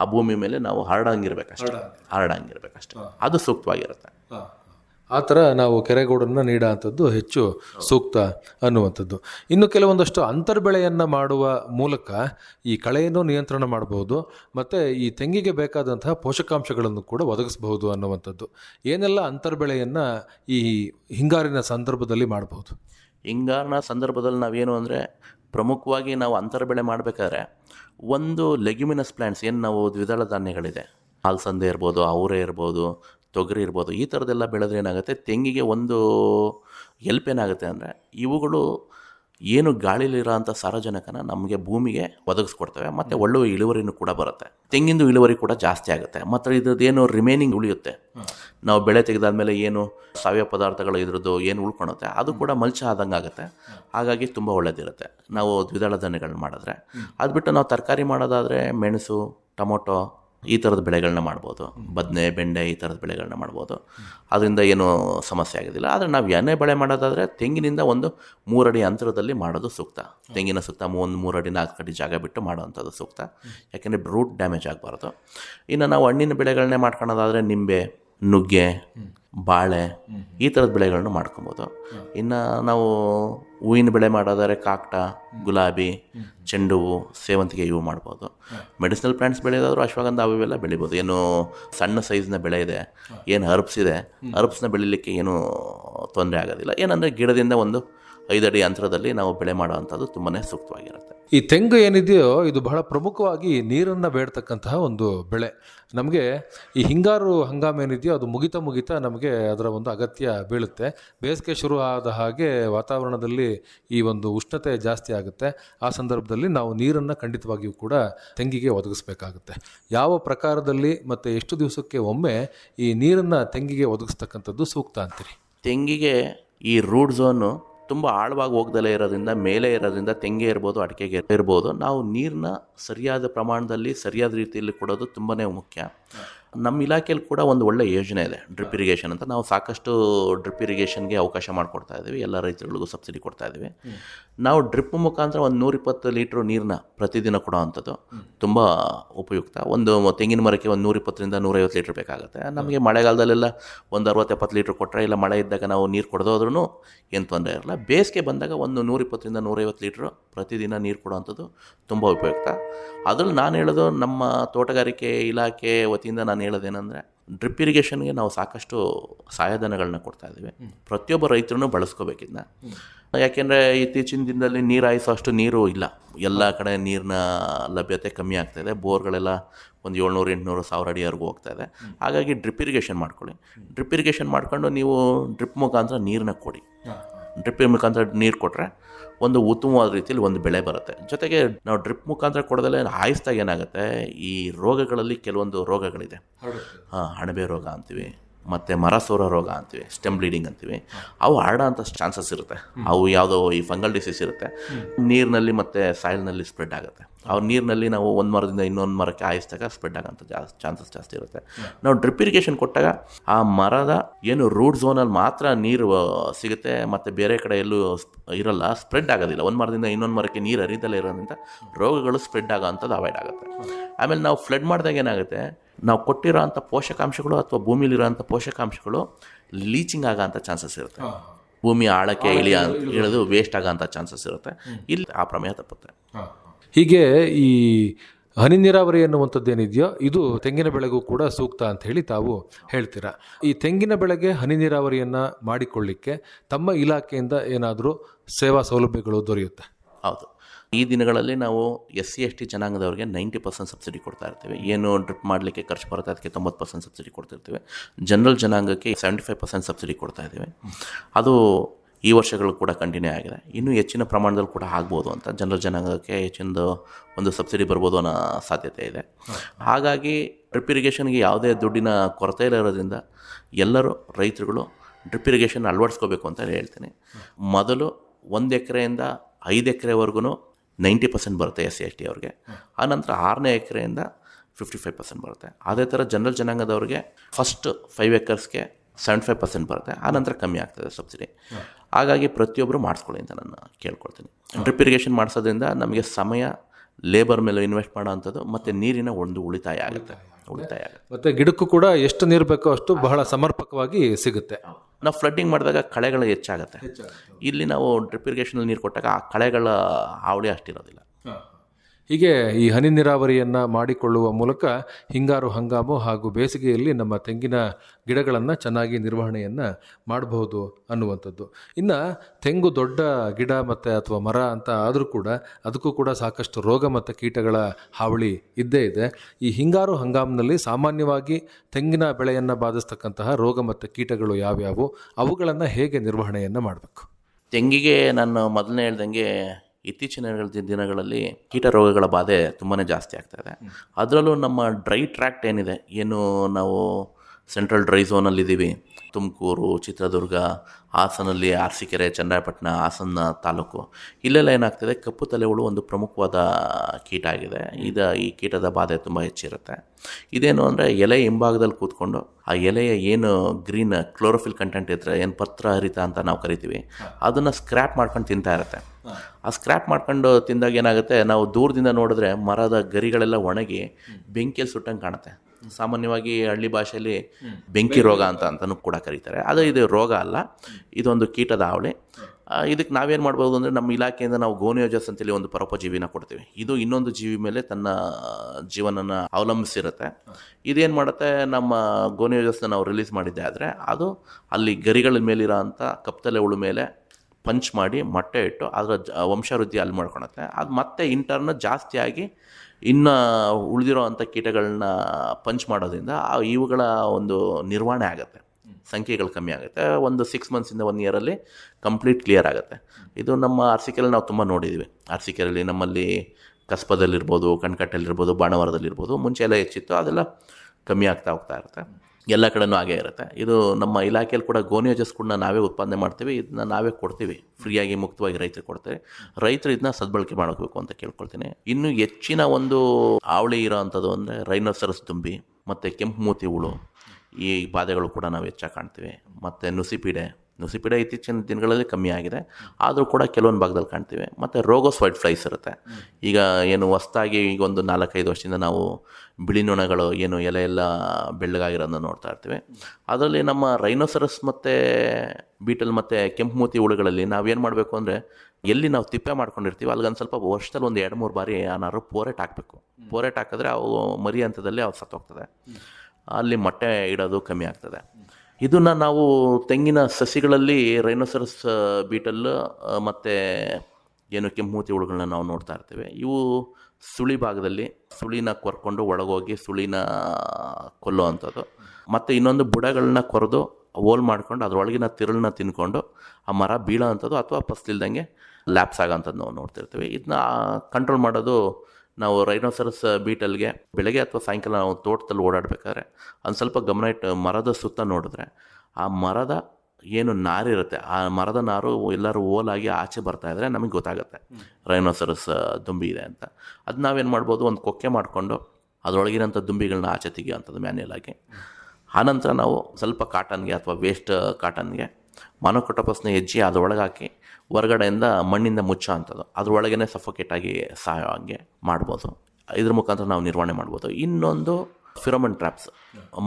ಆ ಭೂಮಿ ಮೇಲೆ ನಾವು ಹರಡಂಗಿರ್ಬೇಕಷ್ಟೇ ಹರಡಂಗಿರ್ಬೇಕಷ್ಟೇ ಅದು ಸೂಕ್ತವಾಗಿರುತ್ತೆ. ಆ ಥರ ನಾವು ಕೆರೆಗೋಡನ್ನು ನೀಡುವಂಥದ್ದು ಹೆಚ್ಚು ಸೂಕ್ತ ಅನ್ನುವಂಥದ್ದು. ಇನ್ನು ಕೆಲವೊಂದಷ್ಟು ಅಂತರ್ಬೆಳೆಯನ್ನು ಮಾಡುವ ಮೂಲಕ ಈ ಕಳೆಯನ್ನು ನಿಯಂತ್ರಣ ಮಾಡಬಹುದು ಮತ್ತು ಈ ತೆಂಗಿಗೆ ಬೇಕಾದಂತಹ ಪೋಷಕಾಂಶಗಳನ್ನು ಕೂಡ ಒದಗಿಸಬಹುದು ಅನ್ನುವಂಥದ್ದು. ಏನೆಲ್ಲ ಅಂತರ್ಬೆಳೆಯನ್ನು ಈ ಹಿಂಗಾರಿನ ಸಂದರ್ಭದಲ್ಲಿ ಮಾಡಬಹುದು? ಹಿಂಗಾರಿನ ಸಂದರ್ಭದಲ್ಲಿ ನಾವೇನು ಅಂದರೆ ಪ್ರಮುಖವಾಗಿ ನಾವು ಅಂತರ ಬೆಳೆ ಮಾಡಬೇಕಾದ್ರೆ ಒಂದು ಲೆಗ್ಯುಮಿನಸ್ ಪ್ಲ್ಯಾಂಟ್ಸ್ ಏನು ನಾವು ದ್ವಿದಳ ಧಾನ್ಯಗಳಿದೆ. ಅಲಸಂದೆ ಇರ್ಬೋದು, ಅವರೆ ಇರ್ಬೋದು, ತೊಗರಿ ಇರ್ಬೋದು, ಈ ಥರದ್ದೆಲ್ಲ ಬೆಳೆದ್ರೆ ಏನಾಗುತ್ತೆ? ತೆಂಗಿಗೆ ಒಂದು ಹೆಲ್ಪ್ ಏನಾಗುತ್ತೆ ಅಂದರೆ ಇವುಗಳು ಏನು ಗಾಳಿಲಿರೋ ಅಂಥ ಸಾರಜನಕನ ನಮಗೆ ಭೂಮಿಗೆ ಒದಗಿಸ್ಕೊಡ್ತವೆ ಮತ್ತು ಒಳ್ಳೆಯ ಇಳುವರಿನೂ ಕೂಡ ಬರುತ್ತೆ. ತೆಂಗಿಂದು ಇಳುವರಿ ಕೂಡ ಜಾಸ್ತಿ ಆಗುತ್ತೆ. ಮತ್ತು ಇದ್ರದ್ದೇನು ಏನು ರಿಮೈನಿಂಗ್ ಉಳಿಯುತ್ತೆ ನಾವು ಬೆಳೆ ತೆಗೆದಾದ್ಮೇಲೆ ಏನು ಸಾವಯವ ಪದಾರ್ಥಗಳು ಇದ್ರದ್ದು ಏನು ಉಳ್ಕೊಳುತ್ತೆ ಅದು ಕೂಡ ಮಲ್ಚ ಆದಂಗೆ ಆಗುತ್ತೆ ಹಾಗಾಗಿ ತುಂಬ ಒಳ್ಳೆಯದಿರುತ್ತೆ ನಾವು ದ್ವಿದಳ ಧಾನ್ಯಗಳನ್ನ ಮಾಡಿದ್ರೆ. ಅದು ಬಿಟ್ಟು ನಾವು ತರಕಾರಿ ಮಾಡೋದಾದರೆ ಮೆಣಸು ಟೊಮೊಟೊ ಈ ಥರದ ಬೆಳೆಗಳನ್ನ ಮಾಡ್ಬೋದು. ಬದನೆ, ಬೆಂಡೆ ಈ ಥರದ ಬೆಳೆಗಳನ್ನ ಮಾಡ್ಬೋದು. ಅದರಿಂದ ಏನೂ ಸಮಸ್ಯೆ ಆಗೋದಿಲ್ಲ. ಆದರೆ ನಾವು ಎಣ್ಣೆ ಬೆಳೆ ಮಾಡೋದಾದರೆ ತೆಂಗಿನಿಂದ ಒಂದು ಮೂರಡಿ ಅಂತರದಲ್ಲಿ ಮಾಡೋದು ಸೂಕ್ತ. ತೆಂಗಿನ ಸುತ್ತ ಒಂದು ಮೂರಡಿ, ನಾಲ್ಕು ಅಡಿ ಜಾಗ ಬಿಟ್ಟು ಮಾಡೋವಂಥದ್ದು ಸೂಕ್ತ. ಯಾಕೆಂದರೆ ರೂಟ್ ಡ್ಯಾಮೇಜ್ ಆಗಬಾರ್ದು. ಇನ್ನು ನಾವು ಹಣ್ಣಿನ ಬೆಳೆಗಳನ್ನೇ ಮಾಡ್ಕೊಳೋದಾದರೆ ನಿಂಬೆ, ನುಗ್ಗೆ ಬಾಳೆ ಈ ಥರದ ಬೆಳೆಗಳನ್ನು ಮಾಡ್ಕೊಬೋದು. ಇನ್ನು ನಾವು ಹೂವಿನ ಬೆಳೆ ಮಾಡೋದಾದ್ರೆ ಕಾಕ್ಟ ಗುಲಾಬಿ ಚೆಂಡು ಹೂವು ಸೇವಂತಿಗೆ ಇವು ಮಾಡ್ಬೋದು. ಮೆಡಿಸಿನಲ್ ಪ್ಲಾಂಟ್ಸ್ ಬೆಳೆಯೋದಾದ್ರೂ ಅಶ್ವಗಂಧ ಅವೆಲ್ಲ ಬೆಳಿಬೋದು. ಏನು ಸಣ್ಣ ಸೈಜ್ನ ಬೆಳೆ ಇದೆ ಏನು ಹರ್ಬ್ಸ್ ಇದೆ ಹರ್ಬ್ಸ್ನ ಬೆಳಿಲಿಕ್ಕೆ ಏನೂ ತೊಂದರೆ ಆಗೋದಿಲ್ಲ. ಏನಂದರೆ ಗಿಡದಿಂದ ಒಂದು ಐದಡಿ ಅಂತರದಲ್ಲಿ ನಾವು ಬೆಳೆ ಮಾಡುವಂಥದ್ದು ತುಂಬಾ ಸೂಕ್ತವಾಗಿರುತ್ತೆ. ಈ ತೆಂಗು ಏನಿದೆಯೋ ಇದು ಬಹಳ ಪ್ರಮುಖವಾಗಿ ನೀರನ್ನು ಬೇಡ್ತಕ್ಕಂತಹ ಒಂದು ಬೆಳೆ. ನಮಗೆ ಈ ಹಿಂಗಾರು ಹಂಗಾಮ ಏನಿದೆಯೋ ಅದು ಮುಗಿತಾ ಮುಗಿತಾ ನಮಗೆ ಅದರ ಒಂದು ಅಗತ್ಯ ಬೀಳುತ್ತೆ. ಬೇಸಿಗೆ ಶುರು ಆದ ಹಾಗೆ ವಾತಾವರಣದಲ್ಲಿ ಈ ಒಂದು ಉಷ್ಣತೆ ಜಾಸ್ತಿ ಆಗುತ್ತೆ. ಆ ಸಂದರ್ಭದಲ್ಲಿ ನಾವು ನೀರನ್ನು ಖಂಡಿತವಾಗಿಯೂ ಕೂಡ ತೆಂಗಿಗೆ ಒದಗಿಸ್ಬೇಕಾಗುತ್ತೆ. ಯಾವ ಪ್ರಕಾರದಲ್ಲಿ ಮತ್ತು ಎಷ್ಟು ದಿವಸಕ್ಕೆ ಒಮ್ಮೆ ಈ ನೀರನ್ನು ತೆಂಗಿಗೆ ಒದಗಿಸ್ತಕ್ಕಂಥದ್ದು ಸೂಕ್ತ ಅಂತೀರಿ? ತೆಂಗಿಗೆ ಈ ರೂಟ್ ಝೋನು ತುಂಬ ಆಳವಾಗಿ ಹೋಗ್ದಲೇ ಇರೋದ್ರಿಂದ, ಮೇಲೆ ಇರೋದ್ರಿಂದ ತೆಂಗೆ ಇರ್ಬೋದು, ಅಡಿಕೆಗೆ ಇರ್ಬೋದು, ನಾವು ನೀರನ್ನ ಸರಿಯಾದ ಪ್ರಮಾಣದಲ್ಲಿ ಸರಿಯಾದ ರೀತಿಯಲ್ಲಿ ಕೊಡೋದು ತುಂಬಾ ಮುಖ್ಯ. ನಮ್ಮ ಇಲಾಖೆಯಲ್ಲಿ ಕೂಡ ಒಂದು ಒಳ್ಳೆ ಯೋಜನೆ ಇದೆ ಡ್ರಿಪ್ ಇರಿಗೇಷನ್ ಅಂತ. ನಾವು ಸಾಕಷ್ಟು ಡ್ರಿಪ್ ಇರಿಗೇಷನ್ಗೆ ಅವಕಾಶ ಮಾಡಿಕೊಡ್ತಾ ಇದ್ದೀವಿ. ಎಲ್ಲ ರೈತರುಗಳಿಗೂ ಸಬ್ಸಿಡಿ ಕೊಡ್ತಾ ಇದ್ದೀವಿ. ನಾವು ಡ್ರಿಪ್ ಮುಖಾಂತರ ಒಂದು ನೂರಿಪ್ಪತ್ತು ಲೀಟ್ರ್ ನೀರನ್ನ ಪ್ರತಿದಿನ ಕೊಡೋ ಅಂಥದ್ದು ತುಂಬ ಉಪಯುಕ್ತ. ಒಂದು ತೆಂಗಿನ ಮರಕ್ಕೆ ಒಂದು ನೂರಿಪ್ಪತ್ತರಿಂದ ನೂರೈವತ್ತು ಲೀಟ್ರ್ ಬೇಕಾಗುತ್ತೆ. ನಮಗೆ ಮಳೆಗಾಲದಲ್ಲೆಲ್ಲ ಒಂದು ಅರವತ್ತು ಎಪ್ಪತ್ತು ಲೀಟ್ರ್ ಕೊಟ್ಟರೆ ಇಲ್ಲ ಮಳೆ ಇದ್ದಾಗ ನಾವು ನೀರು ಕೊಡದೋದ್ರೂ ಏನು ತೊಂದರೆ ಇರಲ್ಲ. ಬೇಸಿಗೆ ಬಂದಾಗ ಒಂದು ನೂರಿಪ್ಪತ್ತರಿಂದ ನೂರೈವತ್ತು ಲೀಟ್ರ್ ಪ್ರತಿದಿನ ನೀರು ಕೊಡೋವಂಥದ್ದು ತುಂಬ ಉಪಯುಕ್ತ. ಅದರಲ್ಲಿ ನಾನು ಹೇಳೋದು ನಮ್ಮ ತೋಟಗಾರಿಕೆ ಇಲಾಖೆ ವತಿಯಿಂದ ನಾನು ಹೇಳೋದೇನೆಂದರೆ ಡ್ರಿಪ್ ಇರಿಗೇಷನ್ಗೆ ನಾವು ಸಾಕಷ್ಟು ಸಹಾಯಧನಗಳನ್ನ ಕೊಡ್ತಾ ಇದ್ದೀವಿ. ಪ್ರತಿಯೊಬ್ಬ ರೈತರು ಬಳಸ್ಕೋಬೇಕಿದ್ನ. ಯಾಕೆಂದರೆ ಇತ್ತೀಚಿನ ದಿನದಲ್ಲಿ ನೀರು ಹಾಯಿಸೋ ಅಷ್ಟು ನೀರು ಇಲ್ಲ. ಎಲ್ಲ ಕಡೆ ನೀರಿನ ಲಭ್ಯತೆ ಕಮ್ಮಿ ಆಗ್ತಾಯಿದೆ ಬೋರ್ಗಳೆಲ್ಲ ಒಂದು ಏಳ್ನೂರು ಎಂಟುನೂರು ಸಾವಿರ ಅಡಿವರೆಗೂ ಹೋಗ್ತಾ ಇದೆ. ಹಾಗಾಗಿ ಡ್ರಿಪ್ ಇರಿಗೇಷನ್ ಮಾಡ್ಕೊಳ್ಳಿ. ಡ್ರಿಪ್ ಇರಿಗೇಷನ್ ಮಾಡಿಕೊಂಡು ನೀವು ಡ್ರಿಪ್ ಮುಖಾಂತರ ನೀರನ್ನ ಕೊಡಿ. ಡ್ರಿಪ್ ಮುಖಾಂತರ ನೀರು ಕೊಟ್ಟರೆ ಒಂದು ಉತ್ತಮವಾದ ರೀತಿಯಲ್ಲಿ ಒಂದು ಬೆಳೆ ಬರುತ್ತೆ. ಜೊತೆಗೆ ನಾವು ಡ್ರಿಪ್ ಮುಖಾಂತರ ಕೊಡೋದಲ್ಲೇ ಹಾಯಿಸ್ದಾಗ ಏನಾಗುತ್ತೆ ಈ ರೋಗಗಳಲ್ಲಿ ಕೆಲವೊಂದು ರೋಗಗಳಿದೆ. ಹಾಂ ಅಣಬೆ ರೋಗ ಅಂತೀವಿ ಮತ್ತು ಮರ ಸೋರೋ ರೋಗ ಅಂತೀವಿ ಸ್ಟೆಮ್ ಬ್ಲೀಡಿಂಗ್ ಅಂತೀವಿ. ಅವು ಹರಡೋ ಅಂಥ ಚಾನ್ಸಸ್ ಇರುತ್ತೆ. ಅವು ಯಾವುದೋ ಈ ಫಂಗಲ್ ಡಿಸೀಸ್ ಇರುತ್ತೆ. ನೀರಿನಲ್ಲಿ ಮತ್ತು ಸಾಯಿಲ್ನಲ್ಲಿ ಸ್ಪ್ರೆಡ್ ಆಗುತ್ತೆ. ಅವ್ರ ನೀರಿನಲ್ಲಿ ನಾವು ಒಂದು ಮರದಿಂದ ಇನ್ನೊಂದು ಮರಕ್ಕೆ ಹಾಯಿಸಿದಾಗ ಸ್ಪ್ರೆಡ್ ಆಗೋಂಥ ಜಾಸ್ತಿ ಚಾನ್ಸಸ್ ಜಾಸ್ತಿ ಇರುತ್ತೆ. ನಾವು ಡ್ರಿಪ್ ಇರಿಗೇಷನ್ ಕೊಟ್ಟಾಗ ಆ ಮರದ ಏನು ರೂಟ್ ಝೋನಲ್ಲಿ ಮಾತ್ರ ನೀರು ಸಿಗುತ್ತೆ ಮತ್ತು ಬೇರೆ ಕಡೆ ಎಲ್ಲೂ ಇರಲ್ಲ ಸ್ಪ್ರೆಡ್ ಆಗೋದಿಲ್ಲ. ಒಂದು ಮರದಿಂದ ಇನ್ನೊಂದು ಮರಕ್ಕೆ ನೀರು ಹರಿದಲ್ಲೇ ಇರೋದ್ರಿಂದ ರೋಗಗಳು ಸ್ಪ್ರೆಡ್ ಆಗೋಂಥದ್ದು ಅವಾಯ್ಡ್ ಆಗುತ್ತೆ. ಆಮೇಲೆ ನಾವು ಫ್ಲಡ್ ಮಾಡಿದಾಗ ಏನಾಗುತ್ತೆ ನಾವು ಕೊಟ್ಟಿರೋ ಅಂಥ ಪೋಷಕಾಂಶಗಳು ಅಥವಾ ಭೂಮಿಲಿರೋಂಥ ಪೋಷಕಾಂಶಗಳು ಲೀಚಿಂಗ್ ಆಗೋಂಥ ಚಾನ್ಸಸ್ ಇರುತ್ತೆ. ಭೂಮಿ ಆಳಕ್ಕೆ ಇಳಿಯ ಇಳಿದು ವೇಸ್ಟ್ ಆಗೋಂಥ ಚಾನ್ಸಸ್ ಇರುತ್ತೆ. ಇಲ್ಲಿ ಆ ಪ್ರಮೇಯ ತಪ್ಪುತ್ತೆ. ಹೀಗೆ ಈ ಹನಿ ನೀರಾವರಿ ಎನ್ನುವಂಥದ್ದು ಏನಿದೆಯೋ ಇದು ತೆಂಗಿನ ಬೆಳೆಗೂ ಕೂಡ ಸೂಕ್ತ ಅಂತ ಹೇಳಿ ತಾವು ಹೇಳ್ತೀರಾ. ಈ ತೆಂಗಿನ ಬೆಳೆಗೆ ಹನಿ ನೀರಾವರಿಯನ್ನು ಮಾಡಿಕೊಳ್ಳಿಕ್ಕೆ ತಮ್ಮ ಇಲಾಖೆಯಿಂದ ಏನಾದರೂ ಸೇವಾ ಸೌಲಭ್ಯಗಳು ದೊರೆಯುತ್ತೆ? ಹೌದು. ಈ ದಿನಗಳಲ್ಲಿ ನಾವು ಎಸ್ ಸಿ ಎಸ್ ಟಿ ಜನಾಂಗದವರಿಗೆ ನೈಂಟಿ ಪರ್ಸೆಂಟ್ ಸಬ್ಸಿಡಿ ಕೊಡ್ತಾ ಇರ್ತೇವೆ. ಏನು ಡ್ರಿಪ್ ಮಾಡಲಿಕ್ಕೆ ಖರ್ಚು ಬರುತ್ತೆ, ಅದಕ್ಕೆ ತೊಂಬತ್ತು ಪರ್ಸೆಂಟ್ ಸಬ್ಸಿಡಿ ಕೊಡ್ತಿರ್ತೀವಿ. ಜನರಲ್ ಜನಾಂಗಕ್ಕೆ ಸೆವೆಂಟಿ ಫೈವ್ ಪರ್ಸೆಂಟ್ ಸಬ್ಸಿಡಿ ಕೊಡ್ತಾ ಇದ್ದೇವೆ. ಅದು ಈ ವರ್ಷಗಳು ಕೂಡ ಕಂಟಿನ್ಯೂ ಆಗಿದೆ. ಇನ್ನೂ ಹೆಚ್ಚಿನ ಪ್ರಮಾಣದಲ್ಲಿ ಕೂಡ ಆಗ್ಬೋದು ಅಂತ. ಜನರ ಜನಾಂಗಕ್ಕೆ ಹೆಚ್ಚಿನ ಒಂದು ಸಬ್ಸಿಡಿ ಬರ್ಬೋದು ಅನ್ನೋ ಸಾಧ್ಯತೆ ಇದೆ. ಹಾಗಾಗಿ ಡ್ರಿಪ್ ಇರಿಗೇಷನ್ಗೆ ಯಾವುದೇ ದುಡ್ಡಿನ ಕೊರತೆ ಇರೋದ್ರಿಂದ ಎಲ್ಲರೂ ರೈತರುಗಳು ಡ್ರಿಪ್ ಇರಿಗೇಷನ್ ಅಳವಡಿಸ್ಕೋಬೇಕು ಅಂತ ಹೇಳ್ತೀನಿ. ಮೊದಲು ಒಂದು ಎಕರೆಯಿಂದ ಐದು ಎಕರೆವರೆಗೂ ನೈಂಟಿ ಪರ್ಸೆಂಟ್ ಬರುತ್ತೆ ಎಸ್ ಸಿ ಎಸ್ ಟಿ ಅವ್ರಿಗೆ. ಆನಂತರ ಆರನೇ ಎಕರೆಯಿಂದ ಫಿಫ್ಟಿ ಫೈವ್ ಪರ್ಸೆಂಟ್ ಬರುತ್ತೆ. ಅದೇ ಥರ ಜನರಲ್ ಜನಾಂಗದವ್ರಿಗೆ ಫಸ್ಟ್ ಫೈವ್ ಎಕರ್ಸ್ಗೆ ಸೆವೆಂಟಿ ಫೈವ್ ಪರ್ಸೆಂಟ್ ಬರುತ್ತೆ. ಆನಂತರ ಕಮ್ಮಿ ಆಗ್ತದೆ ಸಬ್ಸಿಡಿ. ಹಾಗಾಗಿ ಪ್ರತಿಯೊಬ್ಬರು ಮಾಡಿಸ್ಕೊಳ್ಳಿ ಅಂತ ನಾನು ಕೇಳ್ಕೊಳ್ತೀನಿ. ಡ್ರಿಪ್ ಇರಿಗೇಷನ್ ಮಾಡಿಸೋದ್ರಿಂದ ನಮಗೆ ಸಮಯ ಲೇಬರ್ ಮೇಲೆ ಇನ್ವೆಸ್ಟ್ ಮಾಡೋ ಅಂಥದ್ದು ಮತ್ತು ನೀರಿನ ಒಂದು ಉಳಿತಾಯ ಆಗುತ್ತೆ. ಉಳಿತಾಯ ಆಗುತ್ತೆ. ಮತ್ತು ಗಿಡಕ್ಕೂ ಕೂಡ ಎಷ್ಟು ನೀರು ಬೇಕೋ ಅಷ್ಟು ಬಹಳ ಸಮರ್ಪಕವಾಗಿ ಸಿಗುತ್ತೆ. ನಾವು ಫ್ಲಡ್ಡಿಂಗ್ ಮಾಡಿದಾಗ ಕಳೆಗಳು ಹೆಚ್ಚಾಗುತ್ತೆ. ಇಲ್ಲಿ ನಾವು ಡ್ರಿಪ್ ಇರಿಗೇಷನಲ್ಲಿ ನೀರು ಕೊಟ್ಟಾಗ ಆ ಕಳೆಗಳ ಹಾವಳಿ ಅಷ್ಟಿರೋದಿಲ್ಲ. ಹೀಗೆ ಈ ಹನಿ ನೀರಾವರಿಯನ್ನು ಮಾಡಿಕೊಳ್ಳುವ ಮೂಲಕ ಹಿಂಗಾರು ಹಂಗಾಮು ಹಾಗೂ ಬೇಸಿಗೆಯಲ್ಲಿ ನಮ್ಮ ತೆಂಗಿನ ಗಿಡಗಳನ್ನು ಚೆನ್ನಾಗಿ ನಿರ್ವಹಣೆಯನ್ನು ಮಾಡಬಹುದು ಅನ್ನುವಂಥದ್ದು. ಇನ್ನು ತೆಂಗು ದೊಡ್ಡ ಗಿಡ ಮತ್ತು ಅಥವಾ ಮರ ಅಂತ ಆದರೂ ಕೂಡ ಅದಕ್ಕೂ ಕೂಡ ಸಾಕಷ್ಟು ರೋಗ ಮತ್ತು ಕೀಟಗಳ ಹಾವಳಿ ಇದ್ದೇ ಇದೆ. ಈ ಹಿಂಗಾರು ಹಂಗಾಮಿನಲ್ಲಿ ಸಾಮಾನ್ಯವಾಗಿ ತೆಂಗಿನ ಬೆಳೆಯನ್ನು ಬಾಧಿಸ್ತಕ್ಕಂತಹ ರೋಗ ಮತ್ತು ಕೀಟಗಳು ಯಾವ್ಯಾವು? ಅವುಗಳನ್ನು ಹೇಗೆ ನಿರ್ವಹಣೆಯನ್ನು ಮಾಡಬೇಕು? ತೆಂಗಿಗೆ ನಾನು ಮೊದಲನೇ ಹೇಳ್ದಂಗೆ ಇತ್ತೀಚಿನ ದಿನಗಳ- ದಿನಗಳಲ್ಲಿ ಕೀಟ ರೋಗಗಳ ಬಾಧೆ ತುಂಬಾ ಜಾಸ್ತಿ ಆಗ್ತಾ ಇದೆ. ಅದರಲ್ಲೂ ನಮ್ಮ ಡ್ರೈ ಟ್ರ್ಯಾಕ್ಟ್ ಏನಿದೆ? ಏನು ನಾವು ಸೆಂಟ್ರಲ್ ಡ್ರೈ ಝೋನಲ್ಲಿ ಇದ್ದೀವಿ ತುಮಕೂರು ಚಿತ್ರದುರ್ಗ ಹಾಸನಲ್ಲಿ ಅರಸೀಕೆರೆ ಚನ್ನರಾಯಪಟ್ಟಣ ಹಾಸನ ತಾಲೂಕು. ಇಲ್ಲೆಲ್ಲ ಏನಾಗ್ತದೆ? ಕಪ್ಪು ತಲೆ ಹುಳು ಒಂದು ಪ್ರಮುಖವಾದ ಕೀಟ ಆಗಿದೆ. ಇದು ಈ ಕೀಟದ ಬಾಧೆ ತುಂಬ ಹೆಚ್ಚಿರುತ್ತೆ. ಇದೇನು ಅಂದರೆ ಎಲೆ ಹಿಂಭಾಗದಲ್ಲಿ ಕೂತ್ಕೊಂಡು ಆ ಎಲೆಯ ಏನು ಗ್ರೀನ್ ಕ್ಲೋರೋಫಿಲ್ ಕಂಟೆಂಟ್ ಇದ್ರೆ ಏನು ಪತ್ರ ಹರಿತ ಅಂತ ನಾವು ಕರಿತೀವಿ ಅದನ್ನು ಸ್ಕ್ರ್ಯಾಪ್ ಮಾಡ್ಕೊಂಡು ತಿಂತಾ ಇರುತ್ತೆ. ಆ ಸ್ಕ್ರ್ಯಾಪ್ ಮಾಡ್ಕೊಂಡು ತಿಂದಾಗ ಏನಾಗುತ್ತೆ? ನಾವು ದೂರದಿಂದ ನೋಡಿದ್ರೆ ಮರದ ಗರಿಗಳೆಲ್ಲ ಒಣಗಿ ಬೆಂಕಿಯಲ್ಲಿ ಸುಟ್ಟಂಗೆ ಕಾಣುತ್ತೆ. ಸಾಮಾನ್ಯವಾಗಿ ಹಳ್ಳಿ ಭಾಷೆಯಲ್ಲಿ ಬೆಂಕಿ ರೋಗ ಅಂತ ಅಂತಲೂ ಕೂಡ ಕರೀತಾರೆ. ಅದು ಇದು ರೋಗ ಅಲ್ಲ. ಇದೊಂದು ಕೀಟದ ಹಾವಳಿ. ಇದಕ್ಕೆ ನಾವೇನು ಮಾಡ್ಬೋದು ಅಂದರೆ ನಮ್ಮ ಇಲಾಖೆಯಿಂದ ನಾವು ಗೋನಿಯೋಜಸ್ ಅಂತೇಳಿ ಒಂದು ಪರೋಪಜೀವಿನ ಕೊಡ್ತೀವಿ. ಇದು ಇನ್ನೊಂದು ಜೀವಿ ಮೇಲೆ ತನ್ನ ಜೀವನನ ಅವಲಂಬಿಸಿರುತ್ತೆ. ಇದೇನು ಮಾಡುತ್ತೆ? ನಮ್ಮ ಗೋನಿಯೋಜಸ್ನ ನಾವು ರಿಲೀಸ್ ಮಾಡಿದ್ದೆ ಆದರೆ ಅದು ಅಲ್ಲಿ ಗರಿಗಳ ಮೇಲಿರೋ ಅಂಥ ಕಪ್ತಲೆ ಹುಳು ಮೇಲೆ ಪಂಚ್ ಮಾಡಿ ಮೊಟ್ಟೆ ಇಟ್ಟು ಅದರ ಜ ವಂಶವೃದ್ಧಿ ಅಲ್ಲಿ ಮಾಡ್ಕೊಳುತ್ತೆ. ಅದು ಮತ್ತೆ ಇಂಟರ್ನ ಜಾಸ್ತಿಯಾಗಿ ಇನ್ನು ಉಳಿದಿರೋ ಅಂಥ ಕೀಟಗಳನ್ನ ಪಂಚ್ ಮಾಡೋದ್ರಿಂದ ಆ ಇವುಗಳ ಒಂದು ನಿರ್ವಹಣೆ ಆಗುತ್ತೆ. ಸಂಖ್ಯೆಗಳು ಕಮ್ಮಿ ಆಗುತ್ತೆ. ಒಂದು ಸಿಕ್ಸ್ ಮಂತ್ಸಿಂದ ಒನ್ ಇಯರಲ್ಲಿ ಕಂಪ್ಲೀಟ್ ಕ್ಲಿಯರ್ ಆಗುತ್ತೆ. ಇದು ನಮ್ಮ ಅರಸಿಕೆಯಲ್ಲಿ ನಾವು ತುಂಬ ನೋಡಿದ್ದೀವಿ ಅರಸಿಕೆಯಲ್ಲಿ ನಮ್ಮಲ್ಲಿ ಕಸ್ಬದಲ್ಲಿರ್ಬೋದು ಕಣ್ಕಟ್ಟಲ್ಲಿರ್ಬೋದು ಬಾಣವಾರದಲ್ಲಿರ್ಬೋದು ಮುಂಚೆ ಎಲ್ಲ ಹೆಚ್ಚಿತ್ತು. ಅದೆಲ್ಲ ಕಮ್ಮಿ ಆಗ್ತಾ ಹೋಗ್ತಾ ಇರುತ್ತೆ. ಎಲ್ಲ ಕಡೆನೂ ಹಾಗೇ ಇರುತ್ತೆ. ಇದು ನಮ್ಮ ಇಲಾಖೆಯಲ್ಲಿ ಕೂಡ ಗೋನಿಯೋಜಸ್ ಕೂಡ ನಾವೇ ಉತ್ಪಾದನೆ ಮಾಡ್ತೀವಿ, ಇದನ್ನ ನಾವೇ ಕೊಡ್ತೀವಿ. ಫ್ರೀಯಾಗಿ ಮುಕ್ತವಾಗಿ ರೈತರಿಗೆ ಕೊಡ್ತೀವಿ. ರೈತರು ಇದನ್ನ ಸದ್ಬಳಕೆ ಮಾಡಬೇಕು ಅಂತ ಕೇಳ್ಕೊಳ್ತೀನಿ. ಇನ್ನು ಹೆಚ್ಚಿನ ಒಂದು ಹಾವಳಿ ಇರೋ ಅಂಥದ್ದು ಅಂದರೆ ರೈನೋಸರಸ್ ದುಂಬಿ, ಮತ್ತು ಕೆಂಪು ಮೂತಿ ಹುಳು, ಈ ಬಾಧೆಗಳು ಕೂಡ ನಾವು ಹೆಚ್ಚಾಗಿ ಕಾಣ್ತೀವಿ. ಮತ್ತು ನುಸಿಪೀಡೆ ನುಸಿಪೀಡೆ ಇತ್ತೀಚಿನ ದಿನಗಳಲ್ಲಿ ಕಮ್ಮಿ ಆಗಿದೆ. ಆದರೂ ಕೂಡ ಕೆಲವೊಂದು ಭಾಗದಲ್ಲಿ ಕಾಣ್ತೀವಿ. ಮತ್ತು ರೋಗೋಸ್ ವೈಟ್ ಫ್ಲೈಸ್ ಇರುತ್ತೆ. ಈಗ ಏನು ಹೊಸ್ದಾಗಿ ಈಗ ಒಂದು ನಾಲ್ಕೈದು ವರ್ಷದಿಂದ ನಾವು ಬಿಳಿ ನೊಣಗಳು, ಏನು ಎಲೆ ಎಲ್ಲ ಬೆಳ್ಳಗಾಗಿರೋದನ್ನ ನೋಡ್ತಾ ಇರ್ತೀವಿ. ಅದರಲ್ಲಿ ನಮ್ಮ ರೈನೋಸರಸ್ ಮತ್ತು ಬೀಟಲ್ ಮತ್ತು ಕೆಂಪು ಮೂತಿ ಹುಳುಗಳಲ್ಲಿ ನಾವೇನು ಮಾಡಬೇಕು ಅಂದರೆ ಎಲ್ಲಿ ನಾವು ತಿಪ್ಪೆ ಮಾಡ್ಕೊಂಡಿರ್ತೀವಿ ಅಲ್ಲಿಗೊಂದು ಸ್ವಲ್ಪ ವರ್ಷದಲ್ಲಿ ಒಂದು ಎರಡು ಮೂರು ಬಾರಿ ಏನಾದ್ರು ಪೋರೆಟ್ ಹಾಕಬೇಕು. ಪೋರೆಟ್ ಹಾಕಿದ್ರೆ ಅವು ಮರಿ ಹಂತದಲ್ಲಿ ಅವು ಸತ್ತೋಗ್ತದೆ. ಅಲ್ಲಿ ಮೊಟ್ಟೆ ಇಡೋದು ಕಮ್ಮಿ ಆಗ್ತದೆ. ಇದನ್ನು ನಾವು ತೆಂಗಿನ ಸಸಿಗಳಲ್ಲಿ ರೈನೋಸರಸ್ ಬೀಟಲ್ ಮತ್ತು ಏನು ಕೆಮ್ಮೂತಿ ಹುಳುಗಳನ್ನ ನಾವು ನೋಡ್ತಾ ಇರ್ತೇವೆ. ಇವು ಸುಳಿ ಭಾಗದಲ್ಲಿ ಸುಳಿನ ಕೊರ್ಕೊಂಡು ಒಳಗೋಗಿ ಸುಳಿನ ಕೊಲ್ಲೋ ಅಂಥದ್ದು. ಮತ್ತು ಇನ್ನೊಂದು ಬುಡಗಳನ್ನ ಕೊರೆದು ಹೋಲ್ ಮಾಡ್ಕೊಂಡು ಅದರೊಳಗಿನ ತಿರುಳನ್ನ ತಿನ್ಕೊಂಡು ಆ ಮರ ಬೀಳೋ ಅಂಥದ್ದು ಅಥವಾ ಫಸ್ಲಿಲ್ದಂಗೆ ಲ್ಯಾಪ್ಸ್ ಆಗೋಂಥದ್ದು ನಾವು ನೋಡ್ತಿರ್ತೀವಿ ಇದನ್ನ ಕಂಟ್ರೋಲ್ ಮಾಡೋದು ನಾವು ರೈನೋಸರಸ್ ಬೀಟಲ್ಗೆ ಬೆಳಗ್ಗೆ ಅಥವಾ ಸಾಯಂಕಾಲ ನಾವು ತೋಟದಲ್ಲಿ ಓಡಾಡಬೇಕಾದ್ರೆ ಒಂದು ಸ್ವಲ್ಪ ಗಮನ ಇಟ್ಟು ಮರದ ಸುತ್ತ ನೋಡಿದ್ರೆ ಆ ಮರದ ಏನು ನಾರಿರುತ್ತೆ, ಆ ಮರದ ನಾರು ಎಲ್ಲರೂ ಓಲಾಗಿ ಆಚೆ ಬರ್ತಾ ಇದ್ದರೆ ನಮಗೆ ಗೊತ್ತಾಗುತ್ತೆ ರೈನೋಸರಸ್ ದುಂಬಿ ಇದೆ ಅಂತ. ಅದು ನಾವೇನು ಮಾಡ್ಬೋದು, ಒಂದು ಕೊಕ್ಕೆ ಮಾಡಿಕೊಂಡು ಅದರೊಳಗಿರೋಂಥ ದುಂಬಿಗಳನ್ನ ಆಚೆ ತೆಗಿಯೋಂಥದ್ದು ಮ್ಯಾನ್ಯಲ್ ಆಗಿ. ಆನಂತರ ನಾವು ಸ್ವಲ್ಪ ಕಾಟನ್ಗೆ ಅಥವಾ ವೇಸ್ಟ್ ಕಾಟನ್ಗೆ ಮಾನೋಕೊಟಪಸ್ನ ಹೆಜ್ಜೆ ಅದರೊಳಗೆ ಹಾಕಿ ಹೊರಗಡೆಯಿಂದ ಮಣ್ಣಿಂದ ಮುಚ್ಚೋ ಅಂಥದ್ದು ಅದ್ರೊಳಗೇ ಸಫೋಕೇಟ್ ಆಗಿ ಸಾಯೋ ಹಾಗೆ ಮಾಡ್ಬೋದು. ಇದ್ರ ಮುಖಾಂತರ ನಾವು ನಿರ್ವಹಣೆ ಮಾಡ್ಬೋದು. ಇನ್ನೊಂದು ಫಿರೋಮನ್ ಟ್ರಾಪ್ಸ್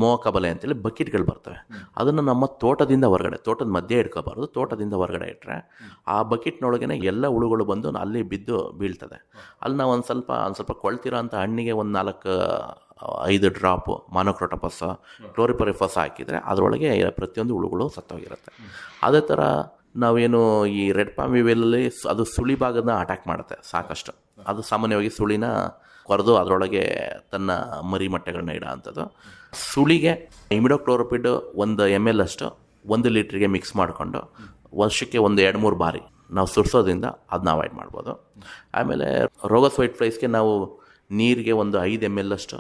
ಮೋಹಕ ಬಲೆ ಅಂತೇಳಿ ಬಕೆಟ್ಗಳು ಬರ್ತವೆ. ಅದನ್ನು ನಮ್ಮ ತೋಟದಿಂದ ಹೊರಗಡೆ, ತೋಟದ ಮಧ್ಯೆ ಇಟ್ಕೋಬಾರ್ದು. ತೋಟದಿಂದ ಹೊರಗಡೆ ಇಟ್ಟರೆ ಆ ಬಕೆಟ್ನೊಳಗೇ ಎಲ್ಲ ಹುಳುಗಳು ಬಂದು ಅಲ್ಲಿ ಬಿದ್ದು ಬೀಳ್ತದೆ. ಅಲ್ಲಿ ನಾವು ಒಂದು ಸ್ವಲ್ಪ ಒಂದು ಸ್ವಲ್ಪ ಕೊಳ್ತಿರೋ ಅಂಥ ಹಣ್ಣಿಗೆ ಒಂದು ನಾಲ್ಕು, ಐದು ಡ್ರಾಪು ಮಾನೋಕ್ರೋಟಪಸ್ ಕ್ಲೋರಿಪರಿಫಸ್ ಹಾಕಿದರೆ ಅದರೊಳಗೆ ಪ್ರತಿಯೊಂದು ಹುಳುಗಳು ಸತ್ತೋಗಿರುತ್ತೆ. ಅದೇ ಥರ ನಾವೇನು ಈ ರೆಡ್ ಪಾಮ್ ವಿವೆಲಲ್ಲಿ ಅದು ಸುಳಿ ಭಾಗದ ಅಟ್ಯಾಕ್ ಮಾಡುತ್ತೆ, ಸಾಕಷ್ಟು. ಅದು ಸಾಮಾನ್ಯವಾಗಿ ಸುಳಿನ ಕೊರೆದು ಅದರೊಳಗೆ ತನ್ನ ಮರಿ ಮೊಟ್ಟೆಗಳನ್ನ ಇಡೋ ಅಂಥದ್ದು ಸುಳಿಗೆ ಇಮಿಡೋಕ್ಲೋರೋಪಿಡ್ ಒಂದು ಎಂ ಎಲ್ ಅಷ್ಟು ಒಂದು ಲೀಟ್ರಿಗೆ ಮಿಕ್ಸ್ ಮಾಡಿಕೊಂಡು ವರ್ಷಕ್ಕೆ ಒಂದು ಎರಡು ಮೂರು ಬಾರಿ ನಾವು ಸುರಿಸೋದ್ರಿಂದ ಅದನ್ನ ಅವಾಯ್ಡ್ ಮಾಡ್ಬೋದು. ಆಮೇಲೆ ರೋಗಸ್ ವೈಟ್ ಫ್ಲೈಸ್ಗೆ ನಾವು ನೀರಿಗೆ ಒಂದು ಐದು ಎಂ ಎಲ್ ಅಷ್ಟು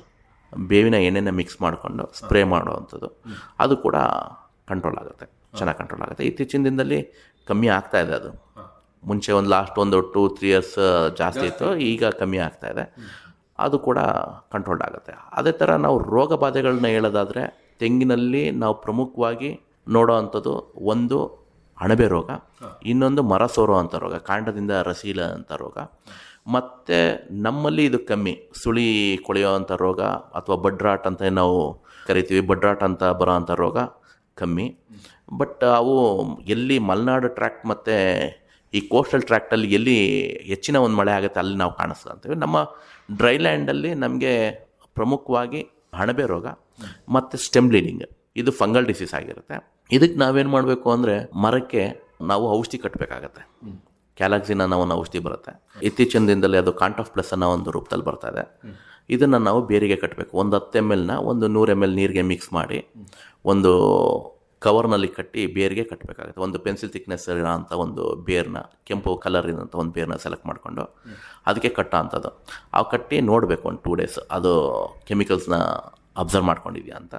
ಬೇವಿನ ಎಣ್ಣೆನ ಮಿಕ್ಸ್ ಮಾಡಿಕೊಂಡು ಸ್ಪ್ರೇ ಮಾಡುವಂಥದ್ದು ಅದು ಕೂಡ ಕಂಟ್ರೋಲ್ ಆಗುತ್ತೆ. ಚೆನ್ನಾಗಿ ಕಂಟ್ರೋಲ್ ಆಗುತ್ತೆ. ಇತ್ತೀಚಿನ ದಿನದಲ್ಲಿ ಕಮ್ಮಿ ಆಗ್ತಾ ಇದೆ ಅದು. ಮುಂಚೆ ಒಂದು ಲಾಸ್ಟ್ ಒಂದು ಟೂ ತ್ರೀ ಇಯರ್ಸ್ ಜಾಸ್ತಿ ಇತ್ತು ಈಗ ಕಮ್ಮಿ ಆಗ್ತಾ ಇದೆ. ಅದು ಕೂಡ ಕಂಟ್ರೋಲ್ ಆಗುತ್ತೆ. ಅದೇ ಥರ ನಾವು ರೋಗ ಬಾಧೆಗಳನ್ನ ಹೇಳೋದಾದರೆ ತೆಂಗಿನಲ್ಲಿ ನಾವು ಪ್ರಮುಖವಾಗಿ ನೋಡೋ ಅಂಥದ್ದು ಒಂದು ಅಣಬೆ ರೋಗ ಇನ್ನೊಂದು ಮರ ಸೋರೋ ಅಂಥ ರೋಗ ಕಾಂಡದಿಂದ ರಸೀಲ ಅಂಥ ರೋಗ. ಮತ್ತು ನಮ್ಮಲ್ಲಿ ಇದು ಕಮ್ಮಿ. ಸುಳಿ ಕೊಳೆಯೋ ಅಂಥ ರೋಗ ಅಥವಾ ಬಡ್ರಾಟ್ ಅಂತ ನಾವು ಕರಿತೀವಿ ಬಡ್ರಾಟ್ ಅಂತ ಬರೋ ಅಂಥ ರೋಗ ಕಮ್ಮಿ. ಬಟ್ ಅವು ಎಲ್ಲಿ ಮಲೆನಾಡು ಟ್ರ್ಯಾಕ್ ಮತ್ತು ಈ ಕೋಸ್ಟಲ್ ಟ್ರ್ಯಾಕ್ಟಲ್ಲಿ ಎಲ್ಲಿ ಹೆಚ್ಚಿನ ಒಂದು ಮಳೆ ಆಗುತ್ತೆ ಅಲ್ಲಿ ನಾವು ಕಾಣಿಸ್ಕೊಂತೀವಿ. ನಮ್ಮ ಡ್ರೈ ಲ್ಯಾಂಡಲ್ಲಿ ನಮಗೆ ಪ್ರಮುಖವಾಗಿ ಅಣಬೆ ರೋಗ ಮತ್ತು ಸ್ಟೆಮ್ ಬ್ಲೀಡಿಂಗ್, ಇದು ಫಂಗಲ್ ಡಿಸೀಸ್ ಆಗಿರುತ್ತೆ. ಇದಕ್ಕೆ ನಾವೇನು ಮಾಡಬೇಕು ಅಂದರೆ ಮರಕ್ಕೆ ನಾವು ಔಷಧಿ ಕಟ್ಟಬೇಕಾಗತ್ತೆ ಕ್ಯಾಲಾಕ್ಸಿನ್ ಅನ್ನೋ ಒಂದು ಔಷಧಿ ಬರುತ್ತೆ. ಇತ್ತೀಚಿನ ದಿನದಲ್ಲಿ ಅದು ಕಾಂಟ್ ಆಫ್ ಪ್ಲಸ್ ಅನ್ನೋ ಒಂದು ರೂಪದಲ್ಲಿ ಬರ್ತಾ ಇದೆ. ಇದನ್ನು ನಾವು ಬೇರಿಗೆ ಕಟ್ಟಬೇಕು ಒಂದು ಹತ್ತು ಎಂ ಎಲ್ನ ಒಂದು ನೂರು ಎಂ ಎಲ್ ನೀರಿಗೆ ಮಿಕ್ಸ್ ಮಾಡಿ ಒಂದು ಕವರ್ನಲ್ಲಿ ಕಟ್ಟಿ ಬೇರ್ಗೆ ಕಟ್ಟಬೇಕಾಗುತ್ತೆ ಒಂದು ಪೆನ್ಸಿಲ್ ಥಿಕ್ನೆಸ್ ಅಂತ ಒಂದು ಬೇರ್ನ, ಕೆಂಪು ಕಲರ್ ಇರೋಂಥ ಒಂದು ಬೇರ್ನ ಸೆಲೆಕ್ಟ್ ಮಾಡಿಕೊಂಡು ಅದಕ್ಕೆ ಕಟ್ಟೋ ಅಂಥದ್ದು. ಆ ಕಟ್ಟಿ ನೋಡಬೇಕು ಒಂದು ಟೂ ಡೇಸ್. ಅದು ಕೆಮಿಕಲ್ಸ್ನ ಅಬ್ಸರ್ವ್ ಮಾಡ್ಕೊಂಡಿದ್ಯಾ ಅಂತ.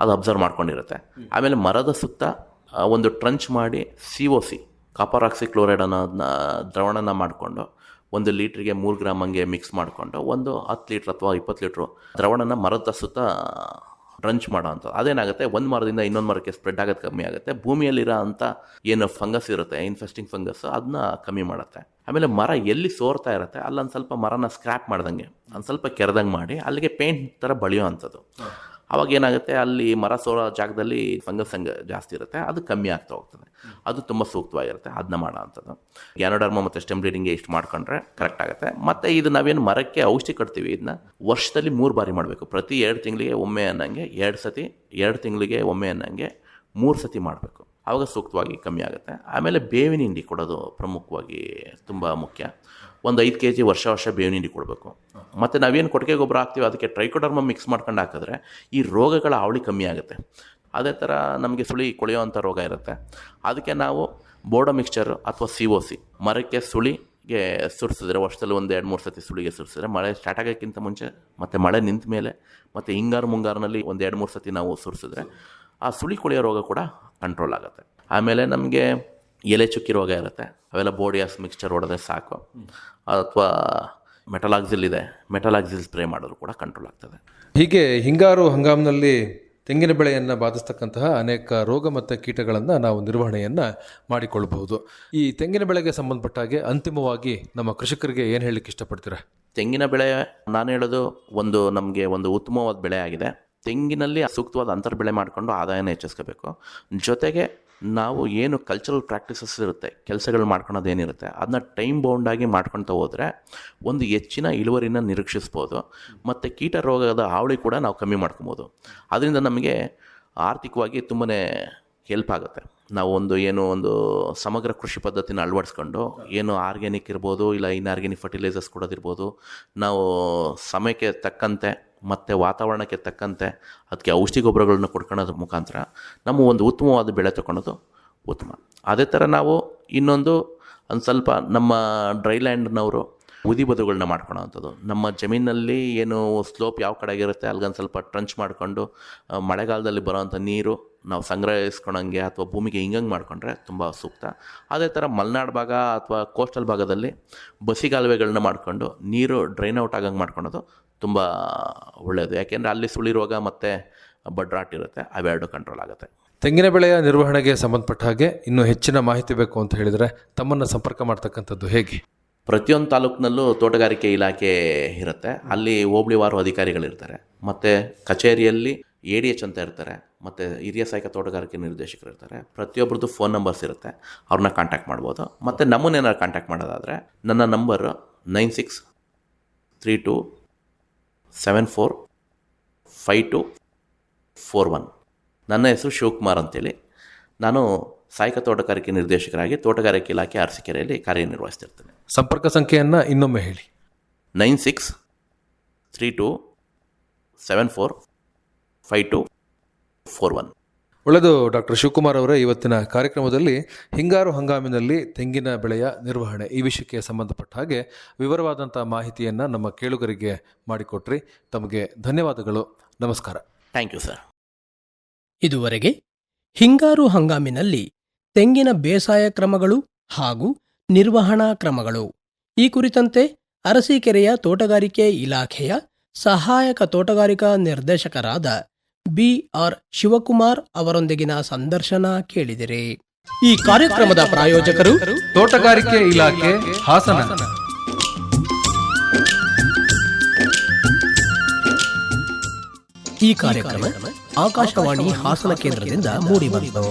ಅದು ಅಬ್ಸರ್ವ್ ಮಾಡ್ಕೊಂಡಿರುತ್ತೆ. ಆಮೇಲೆ ಮರದ ಸುತ್ತ ಒಂದು ಟ್ರಂಚ್ ಮಾಡಿ C O C copper oxychloride ಅನ್ನೋದನ್ನ ದ್ರವಣನ ಮಾಡಿಕೊಂಡು ಒಂದು ಲೀಟ್ರಿಗೆ ಮೂರು ಗ್ರಾಮ್ ಹಂಗೆ ಮಿಕ್ಸ್ ಮಾಡಿಕೊಂಡು ಒಂದು ಹತ್ತು ಲೀಟ್ರ್ ಅಥವಾ ಇಪ್ಪತ್ತು ಲೀಟ್ರು ದ್ರವಣನ ಮರದ ಸುತ್ತ ಡ್ರಂಚ್ ಮಾಡೋ ಅಂಥದ್ದು. ಅದೇನಾಗುತ್ತೆ? ಒಂದು ಮರದಿಂದ ಇನ್ನೊಂದು ಮರಕ್ಕೆ ಸ್ಪ್ರೆಡ್ ಆಗೋದು ಕಮ್ಮಿ ಆಗುತ್ತೆ. ಭೂಮಿಯಲ್ಲಿರೋ ಅಂಥ ಏನು ಫಂಗಸ್ ಇರುತ್ತೆ ಇನ್ಫೆಸ್ಟಿಂಗ್ ಫಂಗಸ್ ಅದನ್ನ ಕಮ್ಮಿ ಮಾಡುತ್ತೆ. ಆಮೇಲೆ ಮರ ಎಲ್ಲಿ ಸೋರ್ತಾ ಇರುತ್ತೆ, ಅಲ್ಲೊಂದು ಸ್ವಲ್ಪ ಮರನ ಸ್ಕ್ರ್ಯಾಪ್ ಮಾಡ್ದಂಗೆ, ಒಂದು ಸ್ವಲ್ಪ ಕೆರೆದಂಗೆ ಮಾಡಿ, ಅಲ್ಲಿಗೆ ಪೇಂಟ್ ಥರ ಬಳಿಯೋ ಅಂಥದ್ದು. ಅವಾಗ ಏನಾಗುತ್ತೆ, ಅಲ್ಲಿ ಮರ ಸೋರೋ ಜಾಗದಲ್ಲಿ ಫಂಗಸ್ ಸಂಘ ಜಾಸ್ತಿ ಇರುತ್ತೆ, ಅದು ಕಮ್ಮಿ ಆಗ್ತಾ ಹೋಗ್ತದೆ. ಅದು ತುಂಬ ಸೂಕ್ತವಾಗಿರುತ್ತೆ ಅದನ್ನ ಮಾಡೋ ಅಂಥದ್ದು ಗ್ಯಾನೋಡರ್ಮ ಮತ್ತು ಸ್ಟೆಮ್ ಬ್ಲೀಡಿಂಗ್ಗೆ ಇಷ್ಟು ಮಾಡ್ಕೊಂಡ್ರೆ ಕರೆಕ್ಟ್ ಆಗುತ್ತೆ. ಮತ್ತು ಇದು ನಾವೇನು ಮರಕ್ಕೆ ಔಷಧಿ ಕಟ್ತೀವಿ ಇದನ್ನ ವರ್ಷದಲ್ಲಿ ಮೂರು ಬಾರಿ ಮಾಡಬೇಕು. ಪ್ರತಿ ಎರಡು ತಿಂಗಳಿಗೆ ಒಮ್ಮೆ ಅನ್ನಂಗೆ, ಎರಡು ಸತಿ, ಎರಡು ತಿಂಗಳಿಗೆ ಒಮ್ಮೆ ಅನ್ನಂಗೆ ಮೂರು ಸತಿ ಮಾಡಬೇಕು. ಆವಾಗ ಸೂಕ್ತವಾಗಿ ಕಮ್ಮಿ ಆಗುತ್ತೆ. ಆಮೇಲೆ ಬೇವಿನ ಹಿಂಡಿ ಕೊಡೋದು ಪ್ರಮುಖವಾಗಿ ತುಂಬ ಮುಖ್ಯ. ಒಂದು ಐದು ಕೆ ಜಿ ವರ್ಷ ವರ್ಷ ಬೇವಿನ ಹಿಂಡಿ ಕೊಡಬೇಕು. ಮತ್ತು ನಾವೇನು ಕೊಟ್ಟಿಗೆ ಗೊಬ್ಬರ ಹಾಕ್ತೀವಿ, ಅದಕ್ಕೆ ಟ್ರೈಕೋಡರ್ಮ ಮಿಕ್ಸ್ ಮಾಡ್ಕೊಂಡು ಹಾಕಿದ್ರೆ ಈ ರೋಗಗಳ ಅವಳಿ ಕಮ್ಮಿ ಆಗುತ್ತೆ. ಅದೇ ಥರ ನಮಗೆ ಸುಳಿ ಕೊಳೆಯುವಂಥ ರೋಗ ಇರುತ್ತೆ. ಅದಕ್ಕೆ ನಾವು ಬೋಡೋ ಮಿಕ್ಸ್ಚರ್ ಅಥವಾ ಸಿ ಒ ಸಿ ಮರಕ್ಕೆ ಸುಳಿಗೆ ಸುರಿಸಿದ್ರೆ, ವರ್ಷದಲ್ಲಿ ಒಂದು ಎರಡು ಮೂರು ಸತಿ ಸುಳಿಗೆ ಸುರಿಸಿದ್ರೆ ಮಳೆ ಸ್ಟಾರ್ಟ್ ಆಗೋಕ್ಕಿಂತ ಮುಂಚೆ ಮತ್ತು ಮಳೆ ನಿಂತ ಮೇಲೆ ಮತ್ತು ಹಿಂಗಾರು ಮುಂಗಾರಿನಲ್ಲಿ ಒಂದು ಎರಡು ಮೂರು ಸತಿ ನಾವು ಸುರಿಸಿದ್ರೆ ಆ ಸುಳಿ ಕೊಳೆಯೋ ರೋಗ ಕೂಡ ಕಂಟ್ರೋಲ್ ಆಗುತ್ತೆ. ಆಮೇಲೆ ನಮಗೆ ಎಲೆ ಚುಕ್ಕಿ ರೋಗ ಇರುತ್ತೆ. ಅವೆಲ್ಲ ಬೋಡಿಯಾಸ್ ಮಿಕ್ಸ್ಚರ್ ಹೊಡೆದ್ರೆ ಸಾಕು. ಅಥವಾ ಮೆಟಲಾಕ್ಸಿಲ್ ಇದೆ ಮೆಟಲಾಕ್ಸಿಲ್ ಸ್ಪ್ರೇ ಮಾಡಿದ್ರು ಕೂಡ ಕಂಟ್ರೋಲ್ ಆಗ್ತದೆ. ಹೀಗೆ ಹಿಂಗಾರು ಹಂಗಾಮಿನಲ್ಲಿ ತೆಂಗಿನ ಬೆಳೆಯನ್ನು ಬಾಧಿಸ್ತಕ್ಕಂತಹ ಅನೇಕ ರೋಗ ಮತ್ತು ಕೀಟಗಳನ್ನು ನಾವು ನಿರ್ವಹಣೆಯನ್ನು ಮಾಡಿಕೊಳ್ಳಬಹುದು ಈ ತೆಂಗಿನ ಬೆಳೆಗೆ ಸಂಬಂಧಪಟ್ಟ ಹಾಗೆ ಅಂತಿಮವಾಗಿ ನಮ್ಮ ಕೃಷಿಕರಿಗೆ ಏನು ಹೇಳಲಿಕ್ಕೆ ಇಷ್ಟಪಡ್ತೀರಾ? ತೆಂಗಿನ ಬೆಳೆ ನಾನು ಹೇಳೋದು ಒಂದು ನಮಗೆ ಒಂದು ಉತ್ತಮವಾದ ಬೆಳೆ ಆಗಿದೆ. ತೆಂಗಿನಲ್ಲಿ ಸೂಕ್ತವಾದ ಅಂತರ್ ಬೆಳೆ ಮಾಡಿಕೊಂಡು ಆದಾಯನ ಹೆಚ್ಚಿಸ್ಕೋಬೇಕು. ಜೊತೆಗೆ ನಾವು ಏನು ಕಲ್ಚರಲ್ ಪ್ರಾಕ್ಟೀಸಸ್ ಇರುತ್ತೆ, ಕೆಲಸಗಳು ಮಾಡ್ಕೊಳೋದು ಏನಿರುತ್ತೆ ಅದನ್ನ ಟೈಮ್ ಬೌಂಡಾಗಿ ಮಾಡ್ಕೊಳ್ತಾ ಹೋದರೆ ಒಂದು ಹೆಚ್ಚಿನ ಇಳುವರಿನ ನಿರೀಕ್ಷಿಸ್ಬೋದು. ಮತ್ತು ಕೀಟ ರೋಗದ ಹಾವಳಿ ಕೂಡ ನಾವು ಕಮ್ಮಿ ಮಾಡ್ಕೊಬೋದು. ಅದರಿಂದ ನಮಗೆ ಆರ್ಥಿಕವಾಗಿ ತುಂಬಾ ಹೆಲ್ಪ್ ಆಗುತ್ತೆ. ನಾವು ಒಂದು ಏನು ಒಂದು ಸಮಗ್ರ ಕೃಷಿ ಪದ್ಧತಿನ ಅಳವಡಿಸ್ಕೊಂಡು ಏನು ಆರ್ಗ್ಯಾನಿಕ್ ಇರ್ಬೋದು, ಇಲ್ಲ ಇನ್ಆರ್ಗ್ಯಾನಿಕ್ ಫರ್ಟಿಲೈಸರ್ಸ್ ಕೊಡೋದಿರ್ಬೋದು, ನಾವು ಸಮಯಕ್ಕೆ ತಕ್ಕಂತೆ ಮತ್ತು ವಾತಾವರಣಕ್ಕೆ ತಕ್ಕಂತೆ ಅದಕ್ಕೆ ಔಷಧಿ ಗೊಬ್ಬರಗಳನ್ನ ಕೊಡ್ಕೊಳ್ಳೋದ್ರ ಮುಖಾಂತರ ನಮ್ಮ ಒಂದು ಉತ್ತಮವಾದ ಬೆಳೆ ತಗೊಳೋದು ಉತ್ತಮ. ಅದೇ ಥರ ನಾವು ಇನ್ನೊಂದು ಒಂದು ಸ್ವಲ್ಪ ನಮ್ಮ ಡ್ರೈ ಲ್ಯಾಂಡ್ನವರು ಉದಿ ಬದುಗಳನ್ನ ಮಾಡ್ಕೊಳ್ಳೋವಂಥದ್ದು ನಮ್ಮ ಜಮೀನಲ್ಲಿ ಏನು ಸ್ಲೋಪ್ ಯಾವ ಕಡೆಗಿರುತ್ತೆ ಅಲ್ಲಿಗೊಂದು ಸ್ವಲ್ಪ ಟ್ರಂಚ್ ಮಾಡಿಕೊಂಡು ಮಳೆಗಾಲದಲ್ಲಿ ಬರೋವಂಥ ನೀರು ನಾವು ಸಂಗ್ರಹಿಸ್ಕೊಳಂಗೆ ಅಥವಾ ಭೂಮಿಗೆ ಹಿಂಗಂಗೆ ಮಾಡಿಕೊಂಡ್ರೆ ತುಂಬ ಸೂಕ್ತ. ಅದೇ ಥರ ಮಲೆನಾಡು ಭಾಗ ಅಥವಾ ಕೋಸ್ಟಲ್ ಭಾಗದಲ್ಲಿ ಬಸಿಗಾಲುವೆಗಳನ್ನ ಮಾಡಿಕೊಂಡು ನೀರು ಡ್ರೈನ್ ಔಟ್ ಆಗಂಗೆ ಮಾಡ್ಕೊಳೋದು ತುಂಬ ಒಳ್ಳೆಯದು ಯಾಕೆಂದರೆ ಅಲ್ಲಿ ಸುಳಿ ರೋಗ ಮತ್ತು ಬಡ್ರಾಟ್ ಇರುತ್ತೆ ಅವೆರಡು ಕಂಟ್ರೋಲ್ ಆಗುತ್ತೆ. ತೆಂಗಿನ ಬೆಳೆಯ ನಿರ್ವಹಣೆಗೆ ಸಂಬಂಧಪಟ್ಟ ಹಾಗೆ ಇನ್ನೂ ಹೆಚ್ಚಿನ ಮಾಹಿತಿ ಬೇಕು ಅಂತ ಹೇಳಿದರೆ ತಮ್ಮನ್ನು ಸಂಪರ್ಕ ಮಾಡ್ತಕ್ಕಂಥದ್ದು ಹೇಗೆ? ಪ್ರತಿಯೊಂದು ತಾಲೂಕಿನಲ್ಲೂ ತೋಟಗಾರಿಕೆ ಇಲಾಖೆ ಇರುತ್ತೆ. ಅಲ್ಲಿ ಹೋಬಳಿವಾರು ಅಧಿಕಾರಿಗಳಿರ್ತಾರೆ. ಮತ್ತು ಕಚೇರಿಯಲ್ಲಿ ಎ ಡಿ ಎಚ್ ಅಂತ ಇರ್ತಾರೆ. ಮತ್ತು ಹಿರಿಯ ಸಹಾಯಕ ತೋಟಗಾರಿಕೆ ನಿರ್ದೇಶಕರು ಇರ್ತಾರೆ. ಪ್ರತಿಯೊಬ್ಬರದ್ದು ಫೋನ್ ನಂಬರ್ಸ್ ಇರುತ್ತೆ. ಅವ್ರನ್ನ ಕಾಂಟ್ಯಾಕ್ಟ್ ಮಾಡ್ಬೋದು. ಮತ್ತು ನಮ್ಮನ್ನೇನಾದ್ರು ಕಾಂಟ್ಯಾಕ್ಟ್ ಮಾಡೋದಾದರೆ ನನ್ನ number nine six three two seven four five two four one. ನನ್ನ ಹೆಸರು ಶಿವಕುಮಾರ್ ಅಂತೇಳಿ. ನಾನು ಸಾಯಕ ತೋಟಗಾರಿಕೆ ನಿರ್ದೇಶಕರಾಗಿ ತೋಟಗಾರಿಕೆ ಇಲಾಖೆ ಅರಸೀಕೆರೆಯಲ್ಲಿ ಕಾರ್ಯನಿರ್ವಹಿಸ್ತಿರ್ತೇನೆ. ಸಂಪರ್ಕ ಸಂಖ್ಯೆಯನ್ನು ಇನ್ನೊಮ್ಮೆ ಹೇಳಿ. Nine six three two seven four five two four one. ಒಳ್ಳೆಯದು ಡಾಕ್ಟರ್ ಶಿವಕುಮಾರ್ ಅವರ ಇವತ್ತಿನ ಕಾರ್ಯಕ್ರಮದಲ್ಲಿ ಹಿಂಗಾರು ಹಂಗಾಮಿನಲ್ಲಿ ತೆಂಗಿನ ಬೆಳೆಯ ನಿರ್ವಹಣೆ ಈ ವಿಷಯಕ್ಕೆ ಸಂಬಂಧಪಟ್ಟ ಹಾಗೆ ವಿವರವಾದಂಥ ಮಾಹಿತಿಯನ್ನು ನಮ್ಮ ಕೇಳುಗರಿಗೆ ಮಾಡಿಕೊಟ್ರಿ. ತಮಗೆ ಧನ್ಯವಾದಗಳು. ನಮಸ್ಕಾರ. Thank you sir. ಇದುವರೆಗೆ ಹಿಂಗಾರು ಹಂಗಾಮಿನಲ್ಲಿ ತೆಂಗಿನ ಬೇಸಾಯ ಕ್ರಮಗಳು ಹಾಗೂ ನಿರ್ವಹಣಾ ಕ್ರಮಗಳು. ಈ ಕುರಿತಂತೆ ಅರಸೀಕೆರೆಯ ತೋಟಗಾರಿಕೆ ಇಲಾಖೆಯ ಸಹಾಯಕ ತೋಟಗಾರಿಕಾ ನಿರ್ದೇಶಕರಾದ ಬಿಆರ್ ಶಿವಕುಮಾರ್ ಅವರೊಂದಿಗಿನ ಸಂದರ್ಶನ ಕೇಳಿದಿರಿ. ಈ ಕಾರ್ಯಕ್ರಮದ ಪ್ರಾಯೋಜಕರು ತೋಟಗಾರಿಕೆ ಇಲಾಖೆ ಹಾಸನ. ಈ ಕಾರ್ಯಕ್ರಮ ಆಕಾಶವಾಣಿ ಹಾಸನ ಕೇಂದ್ರದಿಂದ ಮೂಡಿಬಂತು.